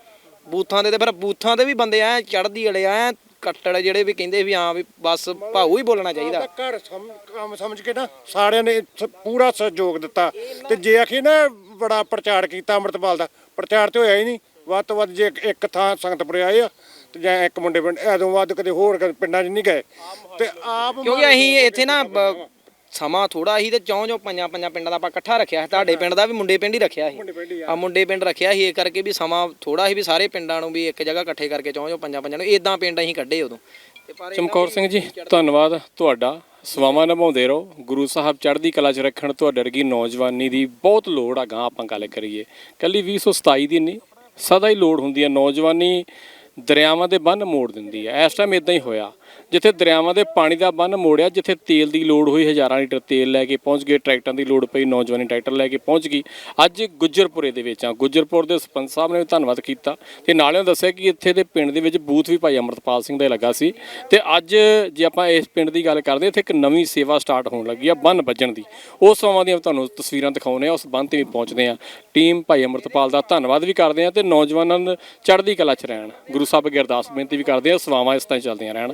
Speaker 1: ਬੂਥਾਂ ਦੇ ਤੇ ਫਿਰ ਬੂਥਾਂ ਤੇ ਵੀ ਬੰਦੇ ਐ ਚੜਦੀ ਵਾਲੇ ਐ ਕੱਟੜ ਜਿਹੜੇ ਵੀ ਕਹਿੰਦੇ ਵੀ ਹਾਂ ਵੀ ਬਸ ਭਾਊ ਹੀ ਬੋਲਣਾ ਚਾਹੀਦਾ।
Speaker 5: ਘਰ ਸਮ- ਕੰਮ ਸਮਝ ਕੇ ਨਾ ਸਾਰਿਆਂ ਨੇ ਸ- ਪੂਰਾ ਸਹਿਯੋਗ ਦਿੱਤਾ। ਤੇ ਜੇ ਆਖੀ ਨਾ ਬੜਾ ਪ੍ਰਚਾਰ ਕੀਤਾ ਅੰਮ੍ਰਿਤਪਾਲ ਦਾ ਪ੍ਰਚਾਰ ਤੇ ਹੋਇਆ ਹੀ ਨਹੀਂ। ਵੱਧ ਤੋਂ ਵੱਧ ਜੇ ਇੱਕ- ਇੱਕ ਥਾਂ ਸੰਗਤਪੁਰੇ ਆਏ ਆ ਤੇ ਜਾਂ ਇੱਕ ਮੁੰਡੇ ਪਿੰਡ ਐਦੋਂ ਵੱਧ ਕਦੇ ਹੋਰ ਕਦੇ ਪਿੰਡਾਂ 'ਚ ਨਹੀਂ ਗਏ। ਤੇ ਆਪ
Speaker 1: ਕਿਉਂਕਿ ਅਸੀਂ ਇੱਥੇ ਨਾ ਬ- ਸਮਾਂ ਥੋੜਾ ਸੀ ਤੇ ਚੌਂ ਚੌਂ ਪੰਜਾਂ ਪੰਜਾਂ ਪਿੰਡਾਂ ਦਾ ਆਪਾਂ ਇਕੱਠਾ ਰੱਖਿਆ ਸੀ। ਤੁਹਾਡੇ ਪਿੰਡ ਦਾ ਵੀ ਮੁੰਡੇ ਪਿੰਡ ਹੀ ਰੱਖਿਆ ਸੀ। ਆ। ਮੁੰਡੇ ਪਿੰਡ ਰੱਖਿਆ ਸੀ ਇਹ ਕਰਕੇ ਵੀ ਸਮਾਂ ਥੋੜਾ ਸੀ ਵੀ ਸਾਰੇ ਪਿੰਡਾਂ ਨੂੰ ਵੀ ਇੱਕ ਜਗ੍ਹਾ ਇਕੱਠੇ ਕਰਕੇ ਚੌਂ ਚੌਂ ਪੰਜਾਂ ਪੰਜਾਂ ਨੂੰ ਇਦਾਂ ਪਿੰਡ ਅਸੀਂ ਕੱਢੇ ਉਦੋਂ। ਤੇ ਪਰ
Speaker 4: ਚਮਕੌਰ ਸਿੰਘ ਜੀ ਧੰਨਵਾਦ ਤੁਹਾਡਾ। ਸਵਾਵਾਂ ਨਿਭਾਉਂਦੇ ਰਹੋ। ਗੁਰੂ ਸਾਹਿਬ ਚੜ੍ਹਦੀ ਕਲਾ 'ਚ ਰੱਖਣ ਤੁਹਾਡੇ ਵਰਗੀ ਨੌਜਵਾਨੀ ਦੀ ਬਹੁਤ ਲੋੜ ਆ ਗਾਂ ਆਪਾਂ ਗੱਲ ਕਰੀਏ। ਕੱਲੀ 2027 ਦੀ ਨਹੀਂ ਸਦਾ ਹੀ ਲੋੜ ਹੁੰਦੀ ਹੈ ਨੌਜਵਾਨੀ ਦਰਿਆਵਾਂ ਦੇ ਬੰਨ ਮੋੜ ਦਿੰਦੀ ਹੈ ਇਸ ਟਾਈਮ ਇਦਾਂ ਹੀ ਹੋਇਆ। ਜਿੱਥੇ ਦਰਿਆਵਾਂ ਦੇ ਪਾਣੀ ਦਾ ਬੰਨ ਮੋੜਿਆ ਜਿੱਥੇ ਤੇਲ ਦੀ ਲੋੜ ਹੋਈ ਹਜ਼ਾਰਾਂ ਲੀਟਰ ਤੇਲ ਲੈ ਕੇ ਪਹੁੰਚ ਗਏ ਟਰੈਕਟਰਾਂ ਦੀ ਲੋੜ ਪਈ ਨੌਜਵਾਨੀ ਟਰੈਕਟਰ ਲੈ ਕੇ ਪਹੁੰਚ ਗਈ। ਅੱਜ ਗੁੱਜਰਪੁਰੇ ਦੇ ਵਿੱਚ ਆ ਗੁੱਜਰਪੁਰ ਦੇ ਸਰਪੰਚ ਸਾਹਿਬ ਨੇ ਵੀ ਧੰਨਵਾਦ ਕੀਤਾ ਤੇ ਨਾਲੇ ਦੱਸਿਆ ਕਿ ਇੱਥੇ ਦੇ ਪਿੰਡ ਦੇ ਵਿੱਚ ਬੂਥ ਵੀ ਭਾਈ ਅਮਰਤਪਾਲ ਸਿੰਘ ਦਾ ਲੱਗਾ ਸੀ ਤੇ ਅੱਜ ਜੇ ਆਪਾਂ ਇਸ ਪਿੰਡ ਦੀ ਗੱਲ ਕਰਦੇ ਹਾਂ, ਇੱਥੇ ਇੱਕ ਨਵੀਂ ਸੇਵਾ ਸਟਾਰਟ ਹੋਣ ਲੱਗੀ ਆ ਬੰਨ ਵੱਜਣ ਦੀ। ਉਸ ਸਮਾਂ ਦੀਆਂ ਤੁਹਾਨੂੰ ਤਸਵੀਰਾਂ ਦਿਖਾਉਨੇ ਆ ਉਸ ਬੰਨ ਤੇ ਵੀ ਪਹੁੰਚਦੇ ਆ ਟੀਮ ਭਾਈ ਅਮਰਤਪਾਲ ਦਾ ਧੰਨਵਾਦ ਵੀ ਕਰਦੇ ਆ ਤੇ ਨੌਜਵਾਨਾਂ ਨੂੰ ਚੜ੍ਹਦੀ ਕਲਾ 'ਚ ਰਹਿਣ। ਗੁਰੂ ਸਾਹਿਬ ਅੱਗੇ ਅਰਦਾਸ ਬੇਨਤੀ ਵੀ ਕਰਦੇ ਆ ਸੇਵਾਵਾਂ ਇਸ ਤਰ੍ਹਾਂ ਹੀ ਚੱਲਦੀਆਂ ਰਹਿਣ।